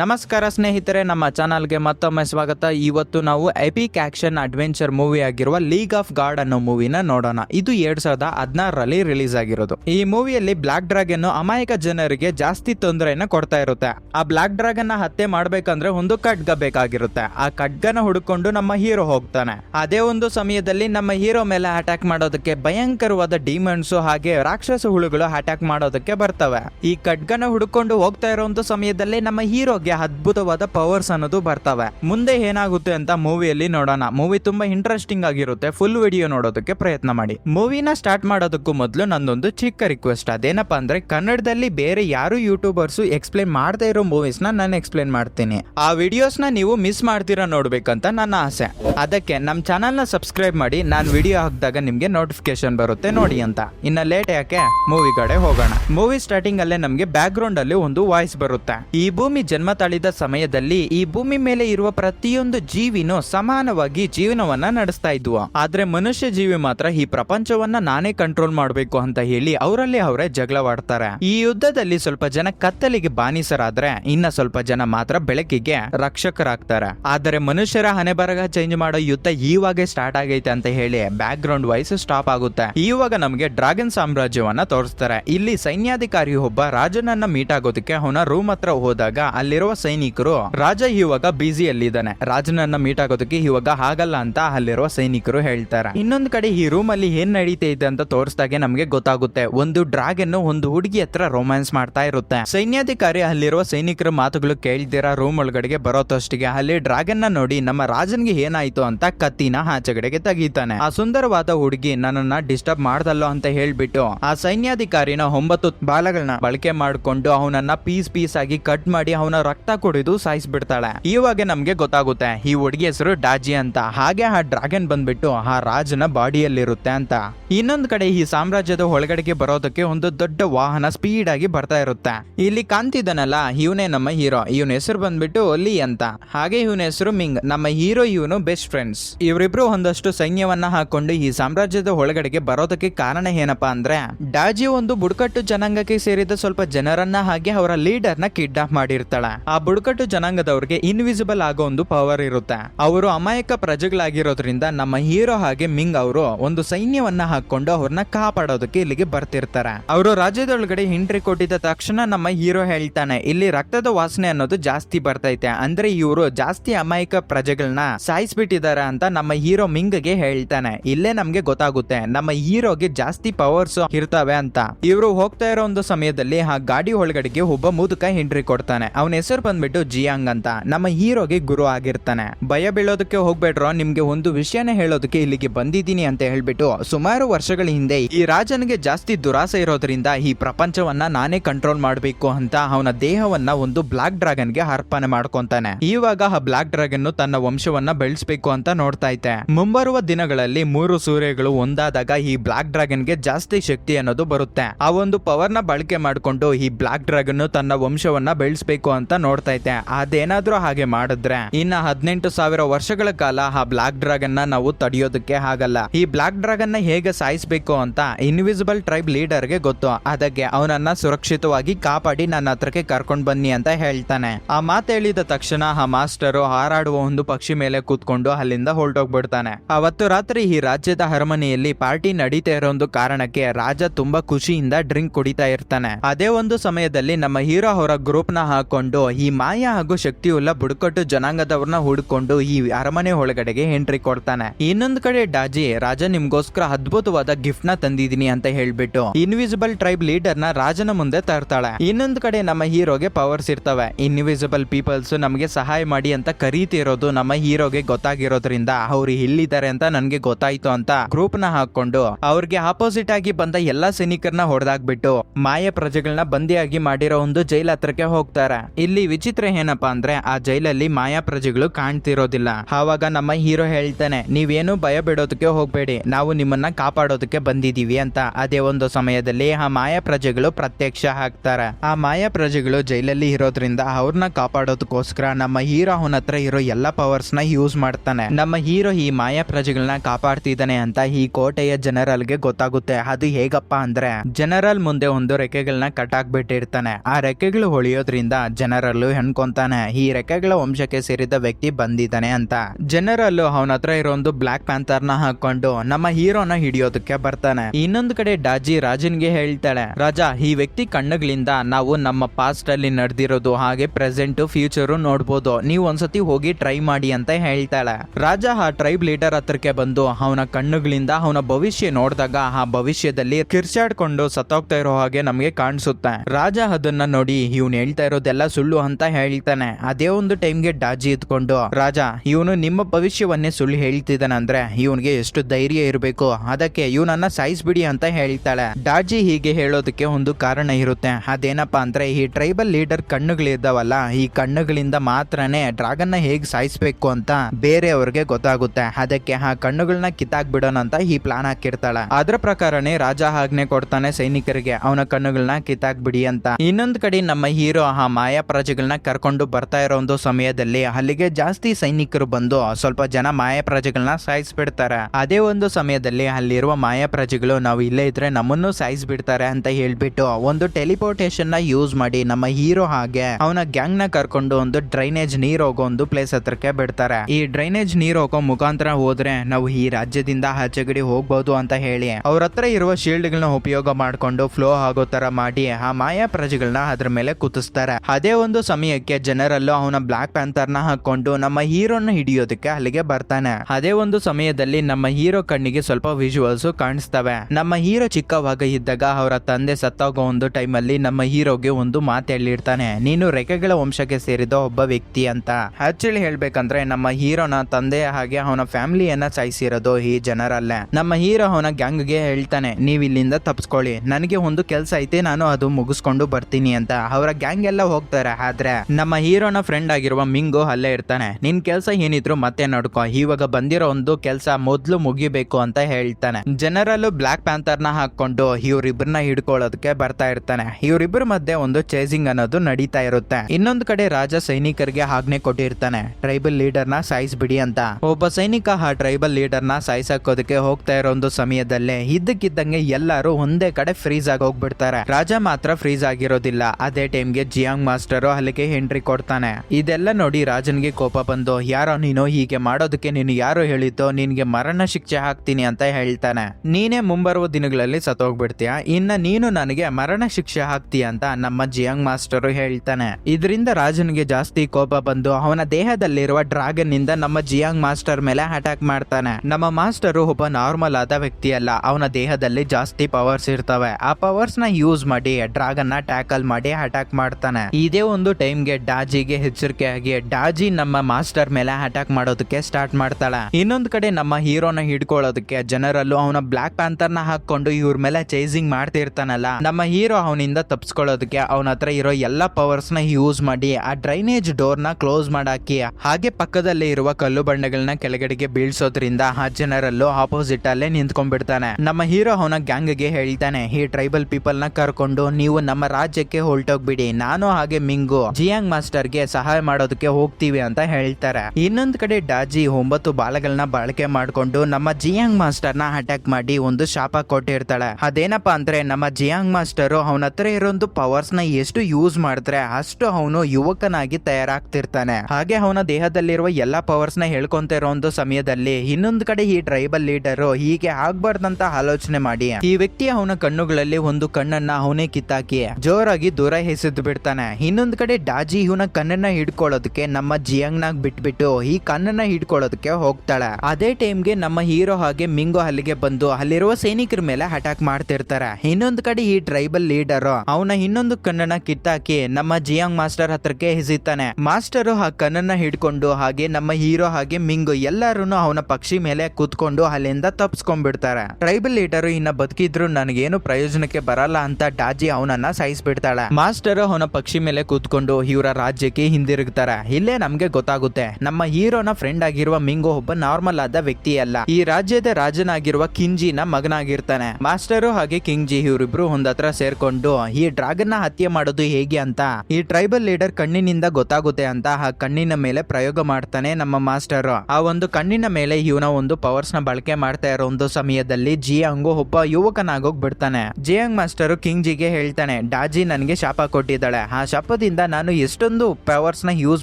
ನಮಸ್ಕಾರ ಸ್ನೇಹಿತರೆ, ನಮ್ಮ ಚಾನಲ್ಗೆ ಮತ್ತೊಮ್ಮೆ ಸ್ವಾಗತ. ಇವತ್ತು ನಾವು ಎಪಿಕ್ ಆಕ್ಷನ್ ಅಡ್ವೆಂಚರ್ ಮೂವಿ ಆಗಿರುವ ಲೀಗ್ ಆಫ್ ಗಾಡ್ ಅನ್ನೋ ಮೂವಿನ ನೋಡೋಣ. ಇದು ಎರಡ್ ಸಾವಿರದ ಹದಿನಾರರಲ್ಲಿ ರಿಲೀಸ್ ಆಗಿರೋದು. ಈ ಮೂವಿಯಲ್ಲಿ ಬ್ಲಾಕ್ ಡ್ರಾಗನ್ ಅಮಾಯಕ ಜನರಿಗೆ ಜಾಸ್ತಿ ತೊಂದರೆಯನ್ನು ಕೊಡ್ತಾ ಇರುತ್ತೆ. ಆ ಬ್ಲಾಕ್ ಡ್ರಾಗನ್ನ ಹತ್ಯೆ ಮಾಡ್ಬೇಕಂದ್ರೆ ಒಂದು ಖಡ್ಗ ಬೇಕಾಗಿರುತ್ತೆ. ಆ ಖಡ್ಗನ ಹುಡುಕೊಂಡು ನಮ್ಮ ಹೀರೋ ಹೋಗ್ತಾನೆ. ಅದೇ ಒಂದು ಸಮಯದಲ್ಲಿ ನಮ್ಮ ಹೀರೋ ಮೇಲೆ ಅಟ್ಯಾಕ್ ಮಾಡೋದಕ್ಕೆ ಭಯಂಕರವಾದ ಡಿಮಂಡ್ಸ್ ಹಾಗೆ ರಾಕ್ಷಸ ಹುಳುಗಳು ಅಟ್ಯಾಕ್ ಮಾಡೋದಕ್ಕೆ ಬರ್ತವೆ. ಈ ಖಡ್ಗನ ಹುಡುಕೊಂಡು ಹೋಗ್ತಾ ಇರುವಂತ ಸಮಯದಲ್ಲಿ ನಮ್ಮ ಹೀರೋಗೆ ಅದ್ಭುತವಾದ ಪವರ್ಸ್ ಅನ್ನೋದು ಬರ್ತವೆ. ಮುಂದೆ ಏನಾಗುತ್ತೆ ಅಂತ ಮೂವಿಯಲ್ಲಿ ನೋಡೋಣ. ಮೂವಿ ತುಂಬಾ ಇಂಟ್ರೆಸ್ಟಿಂಗ್ ಆಗಿರುತ್ತೆ. ಫುಲ್ ವಿಡಿಯೋ ನೋಡೋದಕ್ಕೆ ಪ್ರಯತ್ನ ಮಾಡಿ. ಮೂವಿನ ಸ್ಟಾರ್ಟ್ ಮಾಡೋದಕ್ಕೂ ಮೊದಲು ನಂದೊಂದು ಚಿಕ್ಕ ರಿಕ್ವೆಸ್ಟ್ ಅದೇನಪ್ಪ ಅಂದ್ರೆ ಕನ್ನಡದಲ್ಲಿ ಬೇರೆ ಯಾರು ಯೂಟ್ಯೂಬರ್ಸ್ ಎಕ್ಸ್ಪ್ಲೈನ್ ಮಾಡದೇ ಇರೋ ಮೂವೀಸ್ನ ನಾನು ಎಕ್ಸ್ಪ್ಲೈನ್ ಮಾಡ್ತೀನಿ. ಆ ವಿಡಿಯೋಸ್ನ ನೀವು ಮಿಸ್ ಮಾಡ್ತೀರಾ ನೋಡ್ಬೇಕಂತ ನನ್ನ ಆಸೆ. ಅದಕ್ಕೆ ನಮ್ಮ ಚಾನಲ್ನ ಸಬ್ಸ್ಕ್ರೈಬ್ ಮಾಡಿ. ನಾನು ವಿಡಿಯೋ ಹಾಕಿದಾಗ ನಿಮ್ಗೆ ನೋಟಿಫಿಕೇಶನ್ ಬರುತ್ತೆ. ನೋಡಿ ಅಂತ. ಇನ್ನ ಲೇಟ್ ಯಾಕೆ? ಮೂವಿ ಕಡೆ ಹೋಗೋಣ. ಮೂವಿ ಸ್ಟಾರ್ಟಿಂಗ್ ಅಲ್ಲೇ ನಮ್ಗೆ ಬ್ಯಾಕ್ ಗ್ರೌಂಡ್ ಅಲ್ಲಿ ಒಂದು ವಾಯ್ಸ್ ಬರುತ್ತೆ. ಈ ಭೂಮಿ ಜನ್ಮ ತಾಳಿದ ಸಮಯದಲ್ಲಿ ಈ ಭೂಮಿ ಮೇಲೆ ಇರುವ ಪ್ರತಿಯೊಂದು ಜೀವಿನೂ ಸಮಾನವಾಗಿ ಜೀವನವನ್ನ ನಡೆಸ್ತಾ ಇದ್ವು. ಆದ್ರೆ ಮನುಷ್ಯ ಜೀವಿ ಮಾತ್ರ ಈ ಪ್ರಪಂಚವನ್ನ ನಾನೇ ಕಂಟ್ರೋಲ್ ಮಾಡಬೇಕು ಅಂತ ಹೇಳಿ ಅವರಲ್ಲಿ ಅವರೇ ಜಗಳವಾಡ್ತಾರೆ. ಈ ಯುದ್ಧದಲ್ಲಿ ಸ್ವಲ್ಪ ಜನ ಕತ್ತಲಿಗೆ ಬಾನಿಸರಾದ್ರೆ ಇನ್ನ ಸ್ವಲ್ಪ ಜನ ಮಾತ್ರ ಬೆಳಕಿಗೆ ರಕ್ಷಕರಾಗ್ತಾರೆ. ಆದರೆ ಮನುಷ್ಯರ ಹಣೆ ಬರಗ ಚೇಂಜ್ ಮಾಡೋ ಯುದ್ಧ ಈವಾಗೆ ಸ್ಟಾರ್ಟ್ ಆಗೈತೆ ಅಂತ ಹೇಳಿ ಬ್ಯಾಕ್ ಗ್ರೌಂಡ್ ವಾಯ್ಸ್ ಸ್ಟಾಪ್ ಆಗುತ್ತೆ. ಇವಾಗ ನಮಗೆ ಡ್ರಾಗನ್ ಸಾಮ್ರಾಜ್ಯವನ್ನ ತೋರಿಸ್ತಾರೆ. ಇಲ್ಲಿ ಸೈನ್ಯಾಧಿಕಾರಿ ಒಬ್ಬ ರಾಜನನ್ನ ಮೀಟ್ ಆಗೋದಕ್ಕೆ ಅವನ ರೂಮ್ ಹತ್ರ ಹೋದಾಗ ಅಲ್ಲಿರುವ ಸೈನಿಕರು ರಾಜ ಇವಾಗ ಬ್ಯುಸಿಯಲ್ಲಿದ್ದಾನೆ. ರಾಜನನ್ನ ಮೀಟ್ ಆಗೋದಕ್ಕೆ ಇವಾಗ ಆಗಲ್ಲ ಅಂತ ಅಲ್ಲಿರುವ ಸೈನಿಕರು ಹೇಳ್ತಾರೆ. ಇನ್ನೊಂದ್ ಕಡೆ ಈ ರೂಮ್ ಅಲ್ಲಿ ಏನ್ ನಡೀತೈತೆ ಅಂತ ತೋರಿಸಿದಾಗೆ ನಮ್ಗೆ ಗೊತ್ತಾಗುತ್ತೆ. ಒಂದು ಡ್ರಾಗನ್ ಒಂದು ಹುಡುಗಿ ಹತ್ರ ರೊಮ್ಯಾನ್ಸ್ ಮಾಡ್ತಾ ಇರುತ್ತೆ. ಸೈನ್ಯಾಧಿಕಾರಿ ಅಲ್ಲಿರುವ ಸೈನಿಕರ ಮಾತುಗಳು ಕೇಳ್ದಿರ ರೂಮ್ ಒಳಗಡೆಗೆ ಬರೋತಷ್ಟಿಗೆ ಅಲ್ಲಿ ಡ್ರಾಗನ್ನ ನೋಡಿ ನಮ್ಮ ರಾಜನ್ಗೆ ಏನಾಯ್ತು ಅಂತ ಕತ್ತಿನ ಆಚೆಗಡೆಗೆ ತೆಗಿತಾನೆ. ಆ ಸುಂದರವಾದ ಹುಡುಗಿ ನನ್ನನ್ನ ಡಿಸ್ಟರ್ಬ್ ಮಾಡ್ದಲ್ಲೋ ಅಂತ ಹೇಳ್ಬಿಟ್ಟು ಆ ಸೈನ್ಯಾಧಿಕಾರಿನ ಒಂಬತ್ತು ಬಾಲಗಳನ್ನ ಬಳಕೆ ಮಾಡ್ಕೊಂಡು ಅವನನ್ನ ಪೀಸ್ ಪೀಸ್ ಆಗಿ ಕಟ್ ಮಾಡಿ ಅವನ ರಕ್ತ ಕುಡಿದು ಸಾಯಿಸ್ಬಿಡ್ತಾಳೆ. ಇವಾಗ ನಮ್ಗೆ ಗೊತ್ತಾಗುತ್ತೆ, ಈ ಹುಡುಗಿ ಹೆಸರು ಡಾಜಿ ಅಂತ. ಹಾಗೆ ಆ ಡ್ರಾಗನ್ ಬಂದ್ಬಿಟ್ಟು ಆ ರಾಜನ ಬಾಡಿಯಲ್ಲಿರುತ್ತೆ ಅಂತ. ಇನ್ನೊಂದ್ ಕಡೆ ಈ ಸಾಮ್ರಾಜ್ಯದ ಒಳಗಡೆಗೆ ಬರೋದಕ್ಕೆ ಒಂದು ದೊಡ್ಡ ವಾಹನ ಸ್ಪೀಡ್ ಆಗಿ ಬರ್ತಾ ಇರುತ್ತೆ. ಇಲ್ಲಿ ಕಾಂತಿದನಲ್ಲ ಇವನೇ ನಮ್ಮ ಹೀರೋ. ಇವನ ಹೆಸರು ಬಂದ್ಬಿಟ್ಟು ಲಿ ಅಂತ. ಹಾಗೆ ಇವನ ಹೆಸರು ಮಿಂಗ್. ನಮ್ಮ ಹೀರೋ ಇವನು ಬೆಸ್ಟ್ ಫ್ರೆಂಡ್ಸ್. ಇವರಿಬ್ರು ಒಂದಷ್ಟು ಸೈನ್ಯವನ್ನ ಹಾಕೊಂಡು ಈ ಸಾಮ್ರಾಜ್ಯದ ಒಳಗಡೆಗೆ ಬರೋದಕ್ಕೆ ಕಾರಣ ಏನಪ್ಪಾ ಅಂದ್ರೆ, ಡಾಜಿ ಒಂದು ಬುಡಕಟ್ಟು ಜನಾಂಗಕ್ಕೆ ಸೇರಿದ ಸ್ವಲ್ಪ ಜನರನ್ನ ಹಾಗೆ ಅವರ ಲೀಡರ್ನ ಕಿಡ್ನಾಪ್ ಮಾಡಿರ್ತಾಳೆ. ಆ ಬುಡಕಟ್ಟು ಜನಾಂಗದವ್ರಿಗೆ ಇನ್ವಿಸಿಬಲ್ ಆಗೋ ಒಂದು ಪವರ್ ಇರುತ್ತೆ. ಅವರು ಅಮಾಯಕ ಪ್ರಜೆಗಳಾಗಿರೋದ್ರಿಂದ ನಮ್ಮ ಹೀರೋ ಹಾಗೆ ಮಿಂಗ್ ಅವರು ಒಂದು ಸೈನ್ಯವನ್ನ ಹಾಕೊಂಡು ಅವ್ರನ್ನ ಕಾಪಾಡೋದಕ್ಕೆ ಇಲ್ಲಿಗೆ ಬರ್ತಿರ್ತಾರೆ. ಅವರು ರಾಜ್ಯದೊಳಗಡೆ ಎಂಟ್ರಿ ಕೊಟ್ಟಿದ ತಕ್ಷಣ ನಮ್ಮ ಹೀರೋ ಹೇಳ್ತಾನೆ, ಇಲ್ಲಿ ರಕ್ತದ ವಾಸನೆ ಅನ್ನೋದು ಜಾಸ್ತಿ ಬರ್ತೈತೆ. ಅಂದ್ರೆ ಇವರು ಜಾಸ್ತಿ ಅಮಾಯಕ ಪ್ರಜೆಗಳನ್ನ ಸಾಯಿಸ್ಬಿಟ್ಟಿದ್ದಾರೆ ಅಂತ ನಮ್ಮ ಹೀರೋ ಮಿಂಗ್ಗೆ ಹೇಳ್ತಾನೆ. ಇಲ್ಲೇ ನಮ್ಗೆ ಗೊತ್ತಾಗುತ್ತೆ. ನಮ್ಮ ಹೀರೋಗೆ ಜಾಸ್ತಿ ಪವರ್ಸ್ ಇರ್ತವೆ ಅಂತ. ಇವರು ಹೋಗ್ತಾ ಇರೋ ಒಂದು ಸಮಯದಲ್ಲಿ ಆ ಗಾಡಿ ಒಳಗಡೆಗೆ ಒಬ್ಬ ಮುದುಕ ಎಂಟ್ರಿ ಕೊಡ್ತಾನೆ. ಅವನ ಹೆಸರು ಬಂದ್ಬಿಟ್ಟು ಜಿಯಾಂಗ್ ಅಂತ. ನಮ್ಮ ಹೀರೋಗೆ ಗುರು ಆಗಿರ್ತಾನೆ. ಭಯ ಬೀಳೋದಕ್ಕೆ ಹೋಗ್ಬೇಡ್ರೋ, ನಿಮ್ಗೆ ಒಂದು ವಿಷಯನೇ ಹೇಳೋದಕ್ಕೆ ಇಲ್ಲಿಗೆ ಬಂದಿದ್ದೀನಿ ಅಂತ ಹೇಳ್ಬಿಟ್ಟು ಸುಮಾರು ವರ್ಷಗಳ ಹಿಂದೆ ಈ ರಾಜನಿಗೆ ಜಾಸ್ತಿ ದುರಾಸೆ ಇರೋದ್ರಿಂದ ಈ ಪ್ರಪಂಚವನ್ನ ನಾನೇ ಕಂಟ್ರೋಲ್ ಮಾಡಬೇಕು ಅಂತ ಅವನ ದೇಹವನ್ನ ಒಂದು ಬ್ಲಾಕ್ ಡ್ರ್ಯಾಗನ್ಗೆ ಅರ್ಪಣೆ ಮಾಡ್ಕೊಂತಾನೆ. ಇವಾಗ ಆ ಬ್ಲಾಕ್ ಡ್ರ್ಯಾಗನ್ ತನ್ನ ವಂಶವನ್ನ ಬೆಳೆಸಬೇಕು ಅಂತ ನೋಡ್ತಾ ಇದ್ದೆ. ಮುಂಬರುವ ದಿನಗಳಲ್ಲಿ ಮೂರು ಸೂರ್ಯಗಳು ಒಂದಾದಾಗ ಈ ಬ್ಲಾಕ್ ಡ್ರ್ಯಾಗನ್ಗೆ ಜಾಸ್ತಿ ಶಕ್ತಿ ಅನ್ನೋದು ಬರುತ್ತೆ. ಆ ಒಂದು ಪವರ್ನ ಬಳಕೆ ಮಾಡ್ಕೊಂಡು ಈ ಬ್ಲಾಕ್ ಡ್ರ್ಯಾಗನ್ ತನ್ನ ವಂಶವನ್ನ ಬೆಳೆಸಬೇಕು ಅಂತ ನೋಡ್ತಾ ಇದ್ದೆ. ಅದೇನಾದ್ರೂ ಹಾಗೆ ಮಾಡಿದ್ರೆ ಇನ್ನ ಹದಿನೆಂಟು ಸಾವಿರ ವರ್ಷಗಳ ಕಾಲ ಆ ಬ್ಲಾಕ್ ಡ್ರಾಗನ್ ನಾವು ತಡೆಯೋದಕ್ಕೆ ಆಗಲ್ಲ. ಈ ಬ್ಲಾಕ್ ಡ್ರಾಗನ್ನ ಹೇಗೆ ಸಾಯಿಸಬೇಕು ಅಂತ ಇನ್ವಿಸಿಬಲ್ ಟ್ರೈಬ್ ಲೀಡರ್ಗೆ ಗೊತ್ತು. ಅದಕ್ಕೆ ಅವನನ್ನ ಸುರಕ್ಷಿತವಾಗಿ ಕಾಪಾಡಿ ನನ್ನ ಹತ್ರಕ್ಕೆ ಕರ್ಕೊಂಡ್ ಬನ್ನಿ ಅಂತ ಹೇಳ್ತಾನೆ. ಆ ಮಾತು ಹೇಳಿದ ತಕ್ಷಣ ಆ ಮಾಸ್ಟರ್ ಹಾರಾಡುವ ಒಂದು ಪಕ್ಷಿ ಮೇಲೆ ಕೂತ್ಕೊಂಡು ಅಲ್ಲಿಂದ ಹೊರಟೋಗ್ಬಿಡ್ತಾನೆ. ಅವತ್ತು ರಾತ್ರಿ ಈ ರಾಜ್ಯದ ಅರಮನೆಯಲ್ಲಿ ಪಾರ್ಟಿ ನಡೀತಾ ಇರೋ ಒಂದು ಕಾರಣಕ್ಕೆ ರಾಜ ತುಂಬಾ ಖುಷಿಯಿಂದ ಡ್ರಿಂಕ್ ಕುಡಿತಾ ಇರ್ತಾನೆ. ಅದೇ ಒಂದು ಸಮಯದಲ್ಲಿ ನಮ್ಮ ಹೀರೋ ಅವರ ಗ್ರೂಪ್ನ ಹಾಕೊಂಡು ಈ ಮಾಯ ಹಾಗೂ ಶಕ್ತಿಯುಳ್ಳ ಬುಡಕಟ್ಟು ಜನಾಂಗದವ್ರನ್ನ ಹುಡ್ಕೊಂಡು ಈ ಅರಮನೆ ಒಳಗಡೆಗೆ ಎಂಟ್ರಿ ಕೊಡ್ತಾನೆ. ಇನ್ನೊಂದ್ ಕಡೆ ಡಾಜಿ, ರಾಜ ನಿಮ್ಗೋಸ್ಕರ ಅದ್ಭುತವಾದ ಗಿಫ್ಟ್ನ ತಂದಿದೀನಿ ಅಂತ ಹೇಳ್ಬಿಟ್ಟು ಇನ್ವಿಸಿಬಲ್ ಟ್ರೈಬ್ ಲೀಡರ್ನ ರಾಜನ ಮುಂದೆ ತರ್ತಾಳೆ. ಇನ್ನೊಂದ್ ಕಡೆ ನಮ್ಮ ಹೀರೋಗೆ ಪವರ್ಸ್ ಇರ್ತವೆ. ಇನ್ವಿಸಿಬಲ್ ಪೀಪಲ್ಸ್ ನಮಗೆ ಸಹಾಯ ಮಾಡಿ ಅಂತ ಕರೀತಿರೋದು ನಮ್ಮ ಹೀರೋಗೆ ಗೊತ್ತಾಗಿರೋದ್ರಿಂದ ಅವ್ರು ಇಲ್ಲಿದ್ದಾರೆ ಅಂತ ನನ್ಗೆ ಗೊತ್ತಾಯ್ತು ಅಂತ ಗ್ರೂಪ್ನ ಹಾಕೊಂಡು ಅವ್ರಿಗೆ ಆಪೋಸಿಟ್ ಆಗಿ ಬಂದ ಎಲ್ಲಾ ಸೈನಿಕರನ್ನ ಹೊಡೆದಾಗ್ಬಿಟ್ಟು ಮಾಯ ಪ್ರಜೆಗಳನ್ನ ಬಂದಿಯಾಗಿ ಮಾಡಿರೋ ಒಂದು ಜೈಲ್ ಹತ್ರಕ್ಕೆ ಹೋಗ್ತಾರೆ. ವಿಚಿತ್ರ ಏನಪ್ಪಾ ಅಂದ್ರೆ ಆ ಜೈಲಲ್ಲಿ ಮಾಯಾ ಪ್ರಜೆಗಳು ಕಾಣ್ತಿರೋದಿಲ್ಲ. ಆವಾಗ ನಮ್ಮ ಹೀರೋ ಹೇಳ್ತಾನೆ, ನೀವೇನು ಭಯ ಬಿಡೋದಕ್ಕೆ ಹೋಗ್ಬೇಡಿ, ನಾವು ನಿಮ್ಮನ್ನ ಕಾಪಾಡೋದಕ್ಕೆ ಬಂದಿದೀವಿ ಅಂತ. ಅದೇ ಒಂದು ಸಮಯದಲ್ಲಿ ಆ ಮಾಯಾ ಪ್ರಜೆಗಳು ಪ್ರತ್ಯಕ್ಷ ಹಾಕ್ತಾರೆ ಆ ಮಾಯಾ ಪ್ರಜೆಗಳು ಜೈಲಲ್ಲಿ ಇರೋದ್ರಿಂದ ಅವ್ರನ್ನ ಕಾಪಾಡೋದಕ್ಕೋಸ್ಕರ ನಮ್ಮ ಹೀರೋ ಅವನ ಹತ್ರ ಇರೋ ಎಲ್ಲ ಪವರ್ಸ್ನ ಯೂಸ್ ಮಾಡ್ತಾನೆ. ನಮ್ಮ ಹೀರೋ ಈ ಮಾಯಾ ಪ್ರಜೆಗಳನ್ನ ಕಾಪಾಡ್ತಿದ್ದಾನೆ ಅಂತ ಈ ಕೋಟೆಯ ಜನರಲ್ಗೆ ಗೊತ್ತಾಗುತ್ತೆ. ಅದು ಹೇಗಪ್ಪ ಅಂದ್ರೆ, ಜನರಲ್ ಮುಂದೆ ಒಂದು ರೆಕ್ಕೆಗಳನ್ನ ಕಟ್ಟಾಕ್ಬಿಟ್ಟಿರ್ತಾನೆ ಆ ರೆಕ್ಕೆಗಳು ಹೊಳೆಯೋದ್ರಿಂದ ಜನರ ಜನರಲ್ಲು ಹೆಣ್ಕೊಂತಾನೆ. ಈ ರೆಕ್ಕೆಗಳ ವಂಶಕ್ಕೆ ಸೇರಿದ ವ್ಯಕ್ತಿ ಬಂದಿದ್ದಾನೆ ಅಂತ. ಜನರಲ್ಲೂ ಅವನ ಹತ್ರ ಇರೋ ಒಂದು ಬ್ಲಾಕ್ ಪ್ಯಾಂಥರ್ನ ಹಾಕೊಂಡು ನಮ್ಮ ಹೀರೋನ ಹಿಡಿಯೋದಕ್ಕೆ ಬರ್ತಾನೆ. ಇನ್ನೊಂದು ಕಡೆ ಡಾಜಿ ರಾಜನ್ಗೆ ಹೇಳ್ತಾಳೆ, ರಾಜ, ಈ ವ್ಯಕ್ತಿ ಕಣ್ಣುಗಳಿಂದ ನಾವು ನಮ್ಮ ಪಾಸ್ಟ್ ಅಲ್ಲಿ ನಡೆದಿರೋದು, ಹಾಗೆ ಪ್ರೆಸೆಂಟ್ ಫ್ಯೂಚರ್ ನೋಡ್ಬೋದು. ನೀವು ಒಂದ್ಸತಿ ಹೋಗಿ ಟ್ರೈ ಮಾಡಿ ಅಂತ ಹೇಳ್ತಾಳೆ. ರಾಜ ಆ ಟ್ರೈಬ್ ಲೀಡರ್ ಹತ್ರಕ್ಕೆ ಬಂದು ಅವನ ಕಣ್ಣುಗಳಿಂದ ಅವನ ಭವಿಷ್ಯ ನೋಡಿದಾಗ ಆ ಭವಿಷ್ಯದಲ್ಲಿ ಕಿರ್ಚಾಡ್ಕೊಂಡು ಸತ್ತೋಗ್ತಾ ಇರೋ ಹಾಗೆ ನಮಗೆ ಕಾಣಿಸುತ್ತೆ. ರಾಜ ಅದನ್ನ ನೋಡಿ ಇವ್ನು ಹೇಳ್ತಾ ಇರೋದೆಲ್ಲ ಸುಳ್ಳು ಅಂತ ಹೇಳ್ತಾನೆ. ಅದೇ ಒಂದು ಟೈಮ್ಗೆ ಡಾಜಿ ಇದ್ಕೊಂಡು ರಾಜ, ಇವನು ನಿಮ್ಮ ಭವಿಷ್ಯವನ್ನೇ ಸುಳ್ಳು ಹೇಳ್ತಿದ್ದಾನೆ ಅಂದ್ರೆ ಇವನ್ಗೆ ಎಷ್ಟು ಧೈರ್ಯ ಇರಬೇಕು? ಅದಕ್ಕೆ ಇವನನ್ನ ಸಾಯಿಸ್ಬಿಡಿ ಅಂತ ಹೇಳ್ತಾಳೆ. ಡಾಜಿ ಹೀಗೆ ಹೇಳೋದಕ್ಕೆ ಒಂದು ಕಾರಣ ಇರುತ್ತೆ. ಅದೇನಪ್ಪಾ ಅಂದ್ರೆ, ಈ ಟ್ರೈಬಲ್ ಲೀಡರ್ ಕಣ್ಣುಗಳಿದ್ದಾವಲ್ಲ ಈ ಕಣ್ಣುಗಳಿಂದ ಮಾತ್ರನೇ ಡ್ರಾಗನ್ನ ಹೇಗ್ ಸಾಯಿಸ್ಬೇಕು ಅಂತ ಬೇರೆಯವ್ರಿಗೆ ಗೊತ್ತಾಗುತ್ತೆ. ಅದಕ್ಕೆ ಆ ಕಣ್ಣುಗಳನ್ನ ಕಿತ್ತಾಕ್ಬಿಡೋಣ ಅಂತ ಈ ಪ್ಲಾನ್ ಹಾಕಿರ್ತಾಳೆ. ಅದ್ರ ಪ್ರಕಾರನೇ ರಾಜ ಆಜ್ಞೆ ಕೊಡ್ತಾನೆ ಸೈನಿಕರಿಗೆ, ಅವನ ಕಣ್ಣುಗಳನ್ನ ಕಿತ್ತಾಕ್ಬಿಡಿ ಅಂತ. ಇನ್ನೊಂದ್ ಕಡೆ ನಮ್ಮ ಹೀರೋ ಆ ಮಾಯಾ ಪ್ರಜೆಗಳನ್ನ ಕರ್ಕೊಂಡು ಬರ್ತಾ ಇರೋ ಒಂದು ಸಮಯದಲ್ಲಿ ಅಲ್ಲಿಗೆ ಜಾಸ್ತಿ ಸೈನಿಕರು ಬಂದು ಸ್ವಲ್ಪ ಜನ ಮಾಯಾ ಪ್ರಜೆಗಳನ್ನ ಸಾಯಿಸ್ಬಿಡ್ತಾರೆ. ಅದೇ ಒಂದು ಸಮಯದಲ್ಲಿ ಅಲ್ಲಿರುವ ಮಾಯಾ ಪ್ರಜೆಗಳು ನಾವು ಇಲ್ಲೇ ಇದ್ರೆ ನಮ್ಮನ್ನು ಸಾಯಿಸ್ಬಿಡ್ತಾರೆ ಅಂತ ಹೇಳ್ಬಿಟ್ಟು ಒಂದು ಟೆಲಿಪೋರ್ಟೇಷನ್ನ ಯೂಸ್ ಮಾಡಿ ನಮ್ಮ ಹೀರೋ ಹಾಗೆ ಅವನ ಗ್ಯಾಂಗ್ನ ಕರ್ಕೊಂಡು ಒಂದು ಡ್ರೈನೇಜ್ ನೀರ್ ಹೋಗೋ ಒಂದು ಪ್ಲೇಸ್ ಹತ್ರಕ್ಕೆ ಬಿಡ್ತಾರೆ. ಈ ಡ್ರೈನೇಜ್ ನೀರ್ ಹೋಗೋ ಮುಖಾಂತರ ಹೋದ್ರೆ ನಾವು ಈ ರಾಜ್ಯದಿಂದ ಆಚೆಗಡೆ ಹೋಗ್ಬಹುದು ಅಂತ ಹೇಳಿ ಅವ್ರ ಹತ್ರ ಇರುವ ಶೀಲ್ಡ್ ಗಳನ್ನ ಉಪಯೋಗ ಮಾಡ್ಕೊಂಡು ಫ್ಲೋ ಆಗೋ ತರ ಮಾಡಿ ಆ ಮಾಯಾ ಪ್ರಜೆಗಳನ್ನ ಅದ್ರ ಮೇಲೆ ಕುತಿಸ್ತಾರೆ ಅದೇ ಒಂದು ಸಮಯಕ್ಕೆ ಜನರಲ್ಲೂ ಅವನ ಬ್ಲಾಕ್ ಪ್ಯಾಂಥರ್ನ ಹಾಕೊಂಡು ನಮ್ಮ ಹೀರೋನ ಹಿಡಿಯೋದಕ್ಕೆ ಅಲ್ಲಿಗೆ ಬರ್ತಾನೆ. ಅದೇ ಒಂದು ಸಮಯದಲ್ಲಿ ನಮ್ಮ ಹೀರೋ ಕಣ್ಣಿಗೆ ಸ್ವಲ್ಪ ವಿಜುವಲ್ಸ್ ಕಾಣಿಸ್ತವೆ. ನಮ್ಮ ಹೀರೋ ಚಿಕ್ಕವಾಗ ಇದ್ದಾಗ ಅವರ ತಂದೆ ಸತ್ತೋಗೋ ಒಂದು ಟೈಮ್ ಅಲ್ಲಿ ನಮ್ಮ ಹೀರೋಗೆ ಒಂದು ಮಾತು ಹೇಳಿರ್ತಾನೆ. ನೀನು ರೆಕ್ಕೆಗಳ ವಂಶಕ್ಕೆ ಸೇರಿದ ಒಬ್ಬ ವ್ಯಕ್ತಿ ಅಂತ. ಆಕ್ಚುಲಿ ಹೇಳ್ಬೇಕಂದ್ರೆ ನಮ್ಮ ಹೀರೋನ ತಂದೆ ಹಾಗೆ ಅವನ ಫ್ಯಾಮಿಲಿಯನ್ನ ಸಾಯಿಸಿರೋದು ಈ ಜನರಲ್ಲೇ. ನಮ್ಮ ಹೀರೋ ಅವನ ಗ್ಯಾಂಗ್ಗೆ ಹೇಳ್ತಾನೆ ನೀವ್ ಇಲ್ಲಿಂದ ತಪ್ಸ್ಕೊಳ್ಳಿ. ನನಗೆ ಒಂದು ಕೆಲಸ ಐತೆ, ನಾನು ಅದು ಮುಗಿಸ್ಕೊಂಡು ಬರ್ತೀನಿ ಅಂತ. ಅವರ ಗ್ಯಾಂಗ್ ಎಲ್ಲ ಹೋಗ್ತಾರೆ. ಆದ್ರೆ ನಮ್ಮ ಹೀರೋನ ಫ್ರೆಂಡ್ ಆಗಿರುವ ಮಿಂಗು ಅಲ್ಲೇ ಇರ್ತಾನೆ. ನಿನ್ ಕೆಲ್ಸ ಏನಿದ್ರು ಮತ್ತೆ ನೋಡ್ಕೊ. ಇವಾಗ ಬಂದಿರೋ ಒಂದು ಕೆಲ್ಸ ಮೊದ್ಲು ಮುಗಿಬೇಕು ಅಂತ ಹೇಳ್ತಾನೆ. ಜನರಲ್ಲೂ ಬ್ಲಾಕ್ ಪ್ಯಾಂಥರ್ನ ಹಾಕೊಂಡು ಇವ್ರಿಬ್ರನ್ನ ಹಿಡ್ಕೊಳ್ಳೋದಕ್ಕೆ ಬರ್ತಾ ಇರ್ತಾನೆ. ಇವರಿಬ್ಬರ ಮಧ್ಯೆ ಒಂದು ಚೇಸಿಂಗ್ ಅನ್ನೋದು ನಡೀತಾ ಇರುತ್ತೆ. ಇನ್ನೊಂದು ಕಡೆ ರಾಜ ಸೈನಿಕರಿಗೆ ಆಜ್ಞೆ ಕೊಟ್ಟಿರ್ತಾನೆ. ಟ್ರೈಬಲ್ ಲೀಡರ್ನ ಸಾಯಿಸ್ಬಿಡಿ ಅಂತ. ಒಬ್ಬ ಸೈನಿಕ ಆ ಟ್ರೈಬಲ್ ಲೀಡರ್ನ ಸಾಯಿಸಕೋದಕ್ಕೆ ಹೋಗ್ತಾ ಇರೋ ಒಂದು ಸಮಯದಲ್ಲೇ ಇದ್ದಕ್ಕಿದ್ದಂಗೆ ಎಲ್ಲರೂ ಒಂದೇ ಕಡೆ ಫ್ರೀಸ್ ಆಗಿ ಹೋಗ್ಬಿಡ್ತಾರೆ. ರಾಜ ಮಾತ್ರ ಫ್ರೀಸ್ ಆಗಿರೋದಿಲ್ಲ. ಅದೇ ಟೈಮ್ಗೆ ಜಿಯಾಂಗ್ ಮಾಸ್ಟರ್ ಅಲ್ಲಿಗೆ ಹೆಂಡ್ರಿ ಕೊಡ್ತಾನೆ. ಇದೆಲ್ಲ ನೋಡಿ ರಾಜನ್ಗೆ ಕೋಪ ಬಂದು, ಯಾರೋ ನೀನು ಹೀಗೆ ಮಾಡೋದಕ್ಕೆ ನೀನು ಯಾರು ಹೇಳಿದ್ದೋ ನಿನ್ಗೆ ಮರಣ ಶಿಕ್ಷೆ ಹಾಕ್ತೀನಿ ಅಂತ ಹೇಳ್ತಾನೆ. ನೀನೇ ಮುಂಬರುವ ದಿನಗಳಲ್ಲಿ ಸತ್ತೋಗ್ಬಿಡ್ತೀಯ? ಇನ್ನ ನೀನು ನನಗೆ ಮರಣ ಶಿಕ್ಷೆ ಹಾಕ್ತೀಯ ಅಂತ ನಮ್ಮ ಜಿಯಾಂಗ್ ಮಾಸ್ಟರ್ ಹೇಳ್ತಾನೆ. ಇದರಿಂದ ರಾಜನ್ಗೆ ಜಾಸ್ತಿ ಕೋಪ ಬಂದು, ಅವನ ದೇಹದಲ್ಲಿರುವ ಡ್ರಾಗನ್ನಿಂದ ನಮ್ಮ ಜಿಯಾಂಗ್ ಮಾಸ್ಟರ್ ಮೇಲೆ ಅಟ್ಯಾಕ್ ಮಾಡ್ತಾನೆ. ನಮ್ಮ ಮಾಸ್ಟರ್ ಒಬ್ಬ ನಾರ್ಮಲ್ ಆದ ವ್ಯಕ್ತಿ ಅಲ್ಲ ಅವನ ದೇಹದಲ್ಲಿ ಜಾಸ್ತಿ ಪವರ್ಸ್ ಇರ್ತವೆ. ಆ ಪವರ್ಸ್ನ ಯೂಸ್ ಮಾಡಿ ಡ್ರಾಗನ್ನ ಟ್ಯಾಕಲ್ ಮಾಡಿ ಅಟ್ಯಾಕ್ ಮಾಡ್ತಾನೆ. ಇದೇ ಒಂದು ಟೈಮ್ಗೆ ಡಾಜಿಗೆ ಎಚ್ಚರಿಕೆ ಆಗಿ ಡಾಜಿ ನಮ್ಮ ಮಾಸ್ಟರ್ ಮೇಲೆ ಅಟ್ಯಾಕ್ ಮಾಡೋದಕ್ಕೆ ಸ್ಟಾರ್ಟ್ ಮಾಡ್ತಾಳೆ. ಇನ್ನೊಂದ್ ಕಡೆ ನಮ್ಮ ಹೀರೋನ ಹಿಡ್ಕೊಳ್ಳೋದಕ್ಕೆ ಜನರಲ್ಲೂ ಅವನ ಬ್ಲಾಕ್ ಪ್ಯಾಂಥರ್ನ ಹಾಕೊಂಡು ಇವ್ರ ಮೇಲೆ ಚೇಸಿಂಗ್ ಮಾಡ್ತಿರ್ತಾನಲ್ಲ. ನಮ್ಮ ಹೀರೋ ಅವನಿಂದ ತಪ್ಪಿಸ್ಕೊಳ್ಳೋದಕ್ಕೆ ಅವನ ಹತ್ರ ಇರೋ ಎಲ್ಲಾ ಪವರ್ಸ್ನ ಯೂಸ್ ಮಾಡಿ, ಆ ಡ್ರೈನೇಜ್ ಡೋರ್ನ ಕ್ಲೋಸ್ ಮಾಡಾಕಿ, ಹಾಗೆ ಪಕ್ಕದಲ್ಲೇ ಇರುವ ಕಲ್ಲು ಬಂಡೆಗಳನ್ನ ಕೆಳಗಡೆಗೆ ಬೀಳ್ಸೋದ್ರಿಂದ ಆ ಜನರಲ್ಲೂ ಆಪೋಸಿಟ್ ಅಲ್ಲೇ ನಿಂತ್ಕೊಂಡ್ಬಿಡ್ತಾನೆ. ನಮ್ಮ ಹೀರೋ ಅವನ ಗ್ಯಾಂಗ್ಗೆ ಹೇಳ್ತಾನೆ ಈ ಟ್ರೈಬಲ್ ಪೀಪಲ್ನ ಕರ್ಕೊಂಡು ನೀವು ನಮ್ಮ ರಾಜ್ಯಕ್ಕೆ ಹೊರಟೋಗ್ಬಿಡಿ. ನಾನು ಹಾಗೆ ಮಿಂಗು ಜಿಯಾಂಗ್ ಮಾಸ್ಟರ್ಗೆ ಸಹಾಯ ಮಾಡೋದಕ್ಕೆ ಹೋಗ್ತೀವಿ ಅಂತ ಹೇಳ್ತಾರೆ. ಇನ್ನೊಂದ್ ಕಡೆ ಡಾಜಿ ಒಂಬತ್ತು ಬಾಲಗಳನ್ನ ಬಳಕೆ ಮಾಡ್ಕೊಂಡು ನಮ್ಮ ಜಿಯಾಂಗ್ ಮಾಸ್ಟರ್ನ ಅಟ್ಯಾಕ್ ಮಾಡಿ ಒಂದು ಶಾಪ ಕೊಟ್ಟಿರ್ತಾಳೆ. ಅದೇನಪ್ಪಾ ಅಂದ್ರೆ ನಮ್ಮ ಜಿಯಾಂಗ್ ಮಾಸ್ಟರ್ ಅವನ ಹತ್ರ ಇರೋ ಪವರ್ಸ್ನ ಎಷ್ಟು ಯೂಸ್ ಮಾಡಿದ್ರೆ ಅಷ್ಟು ಅವನು ಯುವಕನಾಗಿ ತಯಾರಾಗ್ತಿರ್ತಾನೆ. ಹಾಗೆ ಅವನ ದೇಹದಲ್ಲಿರುವ ಎಲ್ಲಾ ಪವರ್ಸ್ನ ಹೇಳ್ಕೊಂತ ಇರೋ ಒಂದು ಸಮಯದಲ್ಲಿ ಇನ್ನೊಂದ್ ಕಡೆ ಈ ಟ್ರೈಬಲ್ ಲೀಡರ್ ಹೀಗೆ ಆಗ್ಬಾರ್ದಂತ ಆಲೋಚನೆ ಮಾಡಿ. ಈ ವ್ಯಕ್ತಿ ಅವನ ಕಣ್ಣುಗಳಲ್ಲಿ ಒಂದು ಕಣ್ಣನ್ನ ಅವನೇ ಕಿತ್ತಾಕಿ ಜೋರಾಗಿ ದೂರ ಎಸೆದು ಬಿಡ್ತಾನೆ ಇನ್ನೊಂದು ಕಡೆ ಡಾಜಿ ಇವನ ಕಣ್ಣನ್ನ ಹಿಡ್ಕೊಳ್ಳೋದಕ್ಕೆ ನಮ್ಮ ಜಿಯಾಂಗ್ ನಾಗ್ ಬಿಟ್ಬಿಟ್ಟು ಈ ಕಣ್ಣನ್ನ ಹಿಡ್ಕೊಳ್ಳೋದಕ್ಕೆ ಹೋಗ್ತಾಳೆ. ಅದೇ ಟೈಮ್ಗೆ ನಮ್ಮ ಹೀರೋ ಹಾಗೆ ಮಿಂಗೋ ಅಲ್ಲಿಗೆ ಬಂದು ಅಲ್ಲಿರುವ ಸೈನಿಕರ ಮೇಲೆ ಅಟ್ಯಾಕ್ ಮಾಡ್ತಿರ್ತಾರೆ. ಇನ್ನೊಂದು ಕಡೆ ಈ ಟ್ರೈಬಲ್ ಲೀಡರ್ ಅವನ ಇನ್ನೊಂದು ಕಣ್ಣನ್ನ ಕಿತ್ತಾಕಿ ನಮ್ಮ ಜಿಯಾಂಗ್ ಮಾಸ್ಟರ್ ಹತ್ರಕ್ಕೆ ಹೆಸಿತಾನೆ ಮಾಸ್ಟರ್ ಆ ಕಣ್ಣನ್ನ ಹಿಡ್ಕೊಂಡು ಹಾಗೆ ನಮ್ಮ ಹೀರೋ ಹಾಗೆ ಮಿಂಗು ಎಲ್ಲರೂ ಅವನ ಪಕ್ಷಿ ಮೇಲೆ ಕೂತ್ಕೊಂಡು ಅಲ್ಲಿಂದ ತಪ್ಸ್ಕೊಂಡ್ಬಿಡ್ತಾರೆ. ಟ್ರೈಬಲ್ ಲೀಡರ್ ಇನ್ನ ಬದುಕಿದ್ರು ನನಗೇನು ಪ್ರಯೋಜನಕ್ಕೆ ಬರಲ್ಲ ಅಂತ ಡಾಜಿ ಅವನನ್ನ ಸಾಯಿಸ್ಬಿಡ್ತಾಳೆ. ಮಾಸ್ಟರ್ ಅವನ ಪಕ್ಷಿ ಮೇಲೆ ಕೂತ್ಕೊಂಡು ಇವರ ರಾಜ್ಯಕ್ಕೆ ಹಿಂದಿರುಗ್ತಾರೆ. ಇಲ್ಲೇ ನಮ್ಗೆ ಗೊತ್ತಾಗುತ್ತೆ. ನಮ್ಮ ಹೀರೋನ ಫ್ರೆಂಡ್ ಆಗಿರುವ ಮಿಂಗು ಒಬ್ಬ ನಾರ್ಮಲ್ ಆದ ವ್ಯಕ್ತಿ ಅಲ್ಲ ಈ ರಾಜ್ಯದ ರಾಜನಾಗಿರುವ ಕಿಂಜಿನ ಮಗನಾಗಿರ್ತಾನೆ. ಮಾಸ್ಟರು ಹಾಗೆ ಕಿಂಗ್ಜಿ ಇವರಿಬ್ರು ಒಂದತ್ರ ಸೇರ್ಕೊಂಡು ಈ ಡ್ರಾಗನ್ನ ಹತ್ಯೆ ಮಾಡೋದು ಹೇಗೆ ಅಂತ. ಈ ಟ್ರೈಬಲ್ ಲೀಡರ್ ಕಣ್ಣಿನಿಂದ ಗೊತ್ತಾಗುತ್ತೆ ಅಂತ ಆ ಕಣ್ಣಿನ ಮೇಲೆ ಪ್ರಯೋಗ ಮಾಡ್ತಾನೆ ನಮ್ಮ ಮಾಸ್ಟರ್. ಆ ಒಂದು ಕಣ್ಣಿನ ಮೇಲೆ ಇವನ ಒಂದು ಪವರ್ಸ್ನ ಬಳಕೆ ಮಾಡ್ತಾ ಇರೋ ಒಂದು ಸಮಯದಲ್ಲಿ ಜಿಯಾಂಗು ಒಬ್ಬ ಯುವಕನಾಗೋಗ್ ಬಿಡ್ತಾನೆ ಜಿಯಾಂಗ್ ಮಾಸ್ಟರ್ ಕಿಂಗ್ ಜಿಗೆ ಹೇಳ್ತಾನೆ, ಡಾಜಿ ನನಗೆ ಶಾಪ ಕೊಟ್ಟಿದ್ದಾಳೆ. ಆ ಶಾಪದಿಂದ ಅದರಿಂದ ನಾನು ಎಷ್ಟೊಂದು ಪವರ್ಸ್ನ ಯೂಸ್